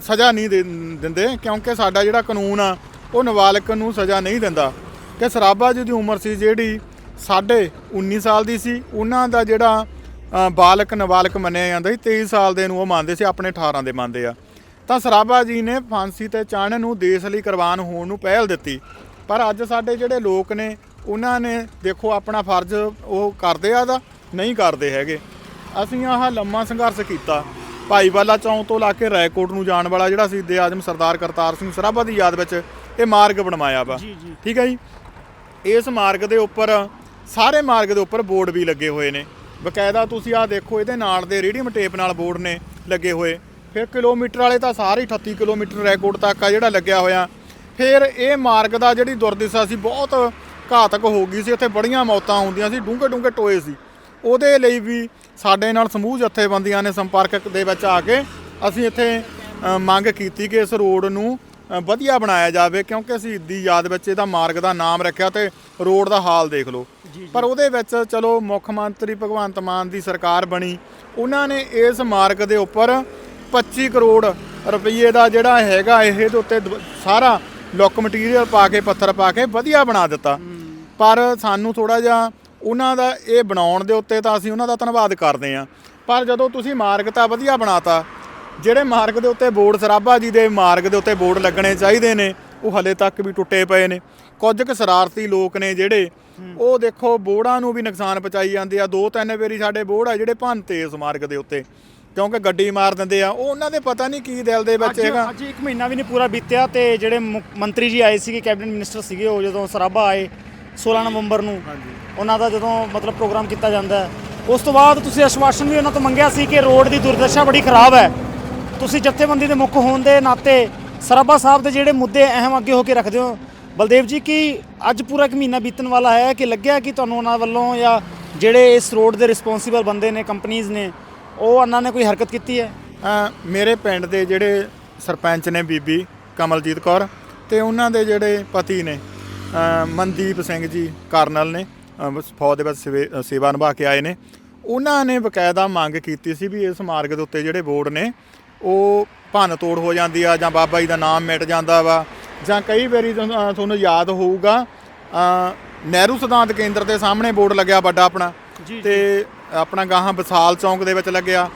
ਸਜ਼ਾ ਨਹੀਂ ਦੇ- ਦਿੰਦੇ, ਕਿਉਂਕਿ ਸਾਡਾ ਜਿਹੜਾ ਕਾਨੂੰਨ ਆ, ਉਹ ਨਾਬਾਲਗ ਨੂੰ ਸਜ਼ਾ ਨਹੀਂ ਦਿੰਦਾ। ਕਿ ਸਰਾਭਾ ਜੀ ਦੀ ਉਮਰ ਸੀ ਜਿਹੜੀ ਸਾਢੇ 19 ਸਾਲ ਦੀ ਸੀ। ਉਹਨਾਂ ਦਾ ਜਿਹੜਾ ਬਾਲਕ ਨਾਬਾਲਗ ਮੰਨਿਆ ਜਾਂਦਾ ਸੀ 23 ਸਾਲ ਦੇ ਨੂੰ ਉਹ ਮੰਨਦੇ ਸੀ, ਆਪਣੇ 18 ਦੇ ਮੰਨਦੇ ਆ। ਤਾਂ ਸਰਾਭਾ ਜੀ ਨੇ ਫਾਂਸੀ ਤੇ ਚਾੜਨ ਨੂੰ ਦੇਸ਼ ਲਈ ਕੁਰਬਾਨ ਹੋਣ ਨੂੰ ਪਹਿਲ ਦਿੱਤੀ। ਪਰ ਅੱਜ ਸਾਡੇ ਜਿਹੜੇ ਲੋਕ ਨੇ, ਉਹਨਾਂ ਨੇ ਦੇਖੋ ਆਪਣਾ ਫਰਜ਼ ਉਹ ਕਰਦੇ ਆ ਦਾ ਨਹੀਂ ਕਰਦੇ ਹੈਗੇ। ਅਸੀਂ ਆਹ ਲੰਮਾ ਸੰਘਰਸ਼ ਕੀਤਾ। ਭਾਈਵਾਲਾ ਚੌਂਕ ਤੋਂ ਲਾ ਕੇ ਰਾਏਕੋਟ ਨੂੰ ਜਾਣ ਵਾਲਾ ਜਿਹੜਾ ਸੀ ਦੇ ਆਜਮ ਸਰਦਾਰ ਕਰਤਾਰ ਸਿੰਘ ਸਰਾਭਾ ਦੀ ਯਾਦ ਵਿੱਚ ਇਹ ਮਾਰਗ ਬਣਵਾਇਆ ਵਾ। ਠੀਕ ਹੈ ਜੀ? ਇਸ ਮਾਰਗ ਦੇ ਉੱਪਰ ਸਾਰੇ ਮਾਰਗ ਦੇ ਉੱਪਰ ਬੋਰਡ ਵੀ ਲੱਗੇ ਹੋਏ ਨੇ। ਬਕਾਇਦਾ ਤੁਸੀਂ ਆਹ ਦੇਖੋ ਇਹਦੇ ਨਾਲ ਦੇ ਰੇਡੀਅਮ ਟੇਪ ਨਾਲ ਬੋਰਡ ਨੇ ਲੱਗੇ ਹੋਏ। ਫਿਰ ਕਿਲੋਮੀਟਰ ਵਾਲੇ ਤਾਂ ਸਾਰੇ ਹੀ 38 ਕਿਲੋਮੀਟਰ ਰੈਕੋਰਡ ਤੱਕ ਆ ਜਿਹੜਾ ਲੱਗਿਆ ਹੋਇਆ। ਫਿਰ ਇਹ ਮਾਰਗ ਦਾ ਜਿਹੜੀ ਦੁਰਦਸ਼ਾ ਸੀ ਬਹੁਤ ਘਾਤਕ ਹੋ ਗਈ ਸੀ। ਇੱਥੇ ਬੜੀਆਂ ਮੌਤਾਂ ਹੁੰਦੀਆਂ ਸੀ ਡੂੰਘੇ ਡੂੰਘੇ ਟੋਏ ਸੀ। ਉਹਦੇ ਲਈ ਵੀ ਸਾਡੇ ਨਾਲ ਸਮੂਹ ਜਥੇਬੰਦੀਆਂ ਨੇ ਸੰਪਰਕ ਦੇ ਵਿੱਚ ਆ ਕੇ ਅਸੀਂ ਇੱਥੇ ਮੰਗ ਕੀਤੀ ਕਿ ਇਸ ਰੋਡ ਨੂੰ ਵਧੀਆ ਬਣਾਇਆ ਜਾਵੇ ਕਿਉਂਕਿ ਸ਼ਹੀਦੀ ਯਾਦ ਵਿੱਚ ਇਹਦਾ ਮਾਰਗ ਦਾ ਨਾਮ ਰੱਖਿਆ ਤੇ ਰੋਡ ਦਾ ਹਾਲ ਦੇਖ ਲਓ। ਪਰ ਉਹਦੇ ਵਿੱਚ ਚਲੋ ਮੁੱਖ ਮੰਤਰੀ ਭਗਵੰਤ ਮਾਨ ਦੀ ਸਰਕਾਰ ਬਣੀ ਉਹਨਾਂ ਨੇ ਇਸ ਮਾਰਗ ਦੇ ਉੱਪਰ 25 ਕਰੋੜ ਰੁਪਏ ਦਾ ਜਿਹੜਾ ਹੈਗਾ ਇਹ ਦੇ ਉੱਤੇ ਸਾਰਾ ਲੁੱਕ ਮਟੀਰੀਅਲ ਪਾ ਕੇ ਪੱਥਰ ਪਾ ਕੇ ਵਧੀਆ ਬਣਾ ਦਿੱਤਾ। ਪਰ ਸਾਨੂੰ ਥੋੜਾ ਜਿਹਾ ਉਹਨਾਂ ਦਾ ਇਹ ਬਣਾਉਣ ਦੇ ਉੱਤੇ ਤਾਂ ਅਸੀਂ ਉਹਨਾਂ ਦਾ ਧੰਨਵਾਦ ਕਰਦੇ ਹਾਂ। ਪਰ ਜਦੋਂ ਤੁਸੀਂ ਮਾਰਗ ਤਾਂ ਵਧੀਆ ਬਣਾਤਾ ਜਿਹੜੇ ਮਾਰਗ ਦੇ ਉੱਤੇ ਬੋਰਡ ਸਰਾਭਾ ਜੀ ਦੇ ਮਾਰਗ ਦੇ ਉੱਤੇ ਬੋਰਡ ਲੱਗਣੇ ਚਾਹੀਦੇ ਨੇ ਉਹ ਹਲੇ ਤੱਕ ਵੀ ਟੁੱਟੇ ਪਏ ਨੇ। ਕੁਝ ਕੁ ਸ਼ਰਾਰਤੀ ਲੋਕ ਨੇ ਜਿਹੜੇ ਉਹ ਦੇਖੋ ਬੋੜਾਂ ਨੂੰ ਵੀ ਨੁਕਸਾਨ ਪਹੁੰਚਾਈ ਜਾਂਦੇ ਆ। ਦੋ ਤਿੰਨ ਵਾਰੀ ਸਾਡੇ ਬੋੜ ਆ ਜਿਹੜੇ ਭੰਨਤੇ ਇਸ ਮਾਰਗ ਦੇ ਉੱਤੇ ਕਿਉਂਕਿ ਗੱਡੀ ਮਾਰ ਦਿੰਦੇ ਆ। ਉਹ ਉਹਨਾਂ ਦੇ ਪਤਾ ਨਹੀਂ ਕੀ ਦਿਲ ਦੇ ਵਿੱਚ ਹੈਗਾ। ਅੱਜ ਇੱਕ ਮਹੀਨਾ ਵੀ ਨਹੀਂ ਪੂਰਾ ਬੀਤਿਆ ਤੇ ਜਿਹੜੇ ਮੰਤਰੀ ਜੀ ਆਏ ਸੀਗੇ ਕੈਬਨਿਟ ਮਿਨਿਸਟਰ ਸੀਗੇ ਉਹ ਜਦੋਂ ਸਰਾਭਾ ਆਏ 16 ਨਵੰਬਰ ਨੂੰ। ਉਹਨਾਂ ਦਾ ਜਦੋਂ ਮਤਲਬ ਪ੍ਰੋਗਰਾਮ ਕੀਤਾ ਜਾਂਦਾ ਹੈ। ਉਸ ਤੋਂ ਬਾਅਦ ਤੁਸੀਂ ਆਸ਼ਵਾਸਨ ਵੀ ਉਹਨਾਂ ਤੋਂ ਮੰਗਿਆ ਸੀ ਕਿ ਰੋਡ ਦੀ ਦੁਰਦਸ਼ਾ ਬੜੀ ਖਰਾਬ ਹੈ। ਤੁਸੀਂ ਜਥੇਬੰਦੀ ਦੇ ਮੁੱਖ ਹੋਣ ਦੇ ਨਾਤੇ ਸਰਾਭਾ ਸਾਹਿਬ ਦੇ ਜਿਹੜੇ ਮੁੱਦੇ ਅਹਿਮ ਅੱਗੇ ਹੋ ਕੇ ਰੱਖਦੇ ਹੋ। ਬਲਦੇਵ ਜੀ ਕੀ ਅੱਜ ਪੂਰਾ ਇੱਕ ਮਹੀਨਾ ਬੀਤਣ ਵਾਲਾ ਹੈ ਕਿ ਲੱਗਿਆ ਕਿ ਤੁਹਾਨੂੰ ਉਹਨਾਂ ਵੱਲੋਂ ਜਾਂ ਜਿਹੜੇ ਇਸ ਰੋਡ ਦੇ ਰਿਸਪੌਂਸੀਬਲ ਬੰਦੇ ਨੇ ਕੰਪਨੀਆਂ ਨੇ ਉਹ ਉਹਨਾਂ ਨੇ ਕੋਈ ਹਰਕਤ ਕੀਤੀ ਹੈ? ਮੇਰੇ ਪਿੰਡ ਦੇ ਜਿਹੜੇ ਸਰਪੰਚ ਨੇ ਬੀਬੀ ਕਮਲਜੀਤ ਕੌਰ ਤੇ ਉਹਨਾਂ ਦੇ ਜਿਹੜੇ ਪਤੀ ਨੇ ਮਨਦੀਪ ਸਿੰਘ ਜੀ ਕਰਨਲ ਨੇ ਫੌਜ ਦੇ ਵਿੱਚ ਸੇਵੇ- ਨਿਭਾ ਕੇ ਆਏ ਨੇ। ਉਹਨਾਂ ਨੇ ਬਕਾਇਦਾ ਮੰਗ ਕੀਤੀ ਸੀ ਵੀ ਇਸ ਮਾਰਗ ਦੇ ਉੱਤੇ ਜਿਹੜੇ ਬੋਰਡ ਨੇ ਉਹ ਭੰਨ ਤੋੜ ਹੋ ਜਾਂਦੀ ਆ ਜਾਂ ਬਾਬਾ ਜੀ ਦਾ ਨਾਮ ਮਿਟ ਜਾਂਦਾ ਵਾ ਜਾਂ ਕਈ ਵਾਰੀ ਤੁਹਾਨੂੰ ਯਾਦ ਹੋਊਗਾ ਨਹਿਰੂ ਸਿਧਾਂਤ ਕੇਂਦਰ ਦੇ ਸਾਹਮਣੇ ਬੋਰਡ ਲੱਗਿਆ ਵੱਡਾ ਆਪਣਾ। ਤੇ ਆਪਣਾ ਗਾਹਾਂ ਵਿਸਾਲ ਚੌਂਕ ਦੇ ਵਿੱਚ ਲੱਗਿਆ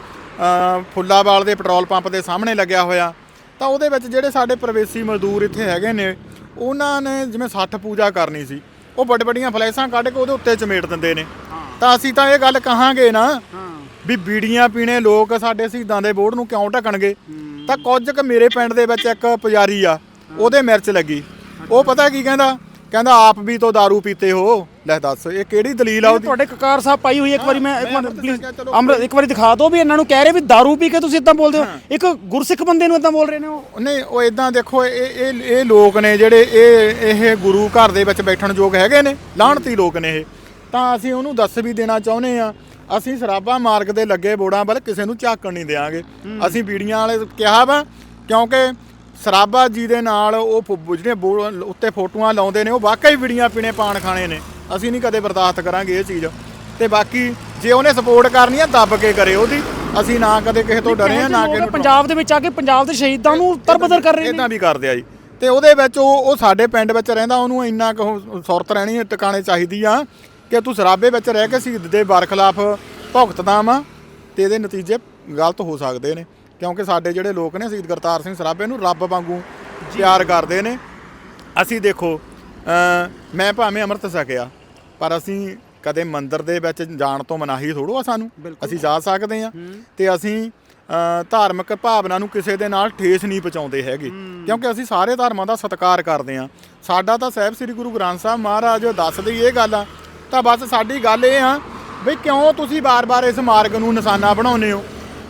ਫੁੱਲਾਵਾਲ ਦੇ ਪੈਟਰੋਲ ਪੰਪ ਦੇ ਸਾਹਮਣੇ ਲੱਗਿਆ ਹੋਇਆ। ਤਾਂ ਉਹਦੇ ਵਿੱਚ ਜਿਹੜੇ ਸਾਡੇ ਪ੍ਰਵੇਸੀ ਮਜ਼ਦੂਰ ਇੱਥੇ ਹੈਗੇ ਨੇ ਉਹਨਾਂ ਨੇ ਜਿਵੇਂ ਸੱਠ ਪੂਜਾ ਕਰਨੀ ਸੀ ਉਹ ਵੱਡ ਵੱਡੀਆਂ ਫਲੈਸ਼ਾਂ ਕੱਢ ਕੇ ਉਹਦੇ ਉੱਤੇ ਚਮੇਟ ਦਿੰਦੇ ਨੇ। ਤਾਂ ਅਸੀਂ ਤਾਂ ਇਹ ਗੱਲ ਕਹਾਂਗੇ ਨਾ ਵੀ ਬੀੜੀਆਂ ਪੀਣੇ ਲੋਕ ਸਾਡੇ ਸ਼ਹੀਦਾਂ ਦੇ ਬੋਰਡ ਨੂੰ ਕਿਉਂ ਢਕਣਗੇ? ਤਾਂ ਕੁਝ ਕੁ ਮੇਰੇ ਪਿੰਡ ਦੇ ਵਿੱਚ ਇੱਕ ਪੁਜਾਰੀ ਆ ਉਹਦੇ ਮਿਰਚ ਲੱਗੀ। ਉਹ ਪਤਾ ਕੀ ਕਹਿੰਦਾ? ਕਹਿੰਦਾ ਆਪ ਵੀ ਤੋਂ दारू ਪੀਤੇ ਹੋ। ਲੈ ਦੱਸ ਇਹ ਕਿਹੜੀ ਦਲੀਲ ਆ ਉਹਦੀ? ਤੁਹਾਡੇ ਕਕਾਰ ਸਾਹਿਬ ਪਾਈ ਹੋਈ ਹੈ, ਇੱਕ ਵਾਰੀ ਮੈਂ ਇੱਕ ਮੈਂ ਵਾਰ ਅੰਮ੍ਰਿਤ ਪਲੀਜ਼ ਅੰਮ੍ਰਿਤ ਇੱਕ ਵਾਰੀ ਦਿਖਾ ਦਿਓ ਵੀ ਇਹਨਾਂ ਨੂੰ ਕਹਿ ਰਹੇ ਵੀ दारू ਪੀ ਕੇ ਤੁਸੀਂ ਇਦਾਂ ਬੋਲਦੇ ਹੋ। ਇੱਕ ਗੁਰਸਿੱਖ ਬੰਦੇ ਨੂੰ ਇਦਾਂ ਬੋਲ ਰਹੇ ਨੇ ਉਹ? ਨਹੀਂ ਉਹ ਇਦਾਂ ਦੇਖੋ ਇਹ ਇਹ ਇਹ ਲੋਕ ਨੇ ਜਿਹੜੇ ਇਹ ਇਹ ਗੁਰੂ ਘਰ ਦੇ ਵਿੱਚ ਬੈਠਣ ਯੋਗ ਹੈਗੇ ਨੇ ਲਾਹਣਤੀ ਲੋਕ ਨੇ ਇਹ। ਤਾਂ ਅਸੀਂ ਉਹਨੂੰ ਦੱਸ ਵੀ ਦੇਣਾ ਚਾਹੁੰਦੇ ਆ ਅਸੀਂ ਸਰਾਬਾ ਮਾਰਗ ਦੇ ਲੱਗੇ ਬੋੜਾਂ ਵੱਲ ਕਿਸੇ ਨੂੰ ਝਾਕਣ ਨਹੀਂ ਦੇਵਾਂਗੇ ਅਸੀਂ ਬੀੜੀਆਂ ਵਾਲੇ ਕਿਹਾ ਵਾ ਕਿਉਂਕਿ ਸਰਾਬਾ ਜੀ ਦੇ ਨਾਲ ਉਹ ਬੋ- ਉੱਤੇ ਫੋਟੋਆਂ ਲਾਉਂਦੇ ਨੇ ਉਹ ਵਾਕਈ ਬੀੜੀਆਂ ਪੀਣੇ ਪਾਣ ਖਾਣੇ ਨੇ। ਅਸੀਂ ਨਹੀਂ ਕਦੇ ਬਰਦਾਸ਼ਤ ਕਰਾਂਗੇ ਇਹ ਚੀਜ਼। ਤੇ ਬਾਕੀ ਜੇ ਉਹਨੇ ਸਪੋਰਟ ਕਰਨੀ ਆ ਦੱਬ ਕੇ ਕਰੇ ਉਹਦੀ। ਅਸੀਂ ਨਾ ਕਦੇ ਕਿਸੇ ਤੋਂ ਡਰੇ ਆ ਨਾ ਕਿਸੇ ਨੂੰ ਪੰਜਾਬ ਦੇ ਵਿੱਚ ਆ ਕੇ ਪੰਜਾਬ ਦੇ ਸ਼ਹੀਦਾਂ ਨੂੰ ਤਰਬਦਰ ਕਰ ਰਹੇ ਨੇ। ਇਦਾਂ ਵੀ ਕਰਦੇ ਆ ਜੀ। ਤੇ ਉਹਦੇ ਵਿੱਚ ਉਹ ਉਹ ਸਾਡੇ ਪਿੰਡ ਵਿੱਚ ਰਹਿੰਦਾ ਉਹਨੂੰ ਇੰਨਾ ਕੁ ਉਹ ਸੁਰਤ ਰਹਿਣੀ ਟਿਕਾਣੇ ਚਾਹੀਦੀ ਆ ਕਿ ਤੂੰ ਸਰਾਬੇ ਵਿੱਚ ਰਹਿ ਕੇ ਸ਼ਹੀਦ ਦੇ ਬਰ ਖਿਲਾਫ ਭੁਗਤਦਾ ਵਾ ਤੇ ਇਹਦੇ ਨਤੀਜੇ ਗਲਤ ਹੋ ਸਕਦੇ ਨੇ। ਕਿਉਂਕਿ ਸਾਡੇ ਜਿਹੜੇ ਲੋਕ ਨੇ ਸ਼ਹੀਦ ਕਰਤਾਰ ਸਿੰਘ ਸਰਾਬੇ ਨੂੰ ਰੱਬ ਵਾਂਗੂ ਪਿਆਰ ਕਰਦੇ ਨੇ। ਅਸੀਂ ਦੇਖੋ ਮੈਂ ਭਾਵੇਂ ਅੰਮ੍ਰਿਤ ਛਕਿਆ ਪਰ ਅਸੀਂ ਕਦੇ ਮੰਦਿਰ ਦੇ ਵਿੱਚ ਜਾਣ ਤੋਂ ਮਨਾਹੀ ਥੋੜੋ ਆ ਸਾਨੂੰ। ਅਸੀਂ ਜਾ ਸਕਦੇ ਆ ਤੇ ਅਸੀਂ ਧਾਰਮਿਕ ਭਾਵਨਾ ਨੂੰ ਕਿਸੇ ਦੇ ਨਾਲ ਠੇਸ ਨਹੀਂ ਪਹੁੰਚਾਉਂਦੇ ਹੈਗੇ। ਕਿਉਂਕਿ ਅਸੀਂ ਸਾਰੇ ਧਰਮਾਂ ਦਾ ਸਤਿਕਾਰ ਕਰਦੇ ਆ ਸਾਡਾ ਤਾਂ ਸਾਹਿਬ ਸ੍ਰੀ ਗੁਰੂ ਗ੍ਰੰਥ ਸਾਹਿਬ ਮਹਾਰਾਜ ਦੱਸਦੇ ਇਹ ਗੱਲ ਆ। ਤਾਂ ਬਸ ਸਾਡੀ ਗੱਲ ਇਹ ਆ ਵੀ ਕਿਉਂ ਤੁਸੀਂ ਬਾਰ-ਬਾਰ ਇਸ ਮਾਰਗ ਨੂੰ ਨਿਸ਼ਾਨਾ ਬਣਾਉਂਦੇ ਹੋ?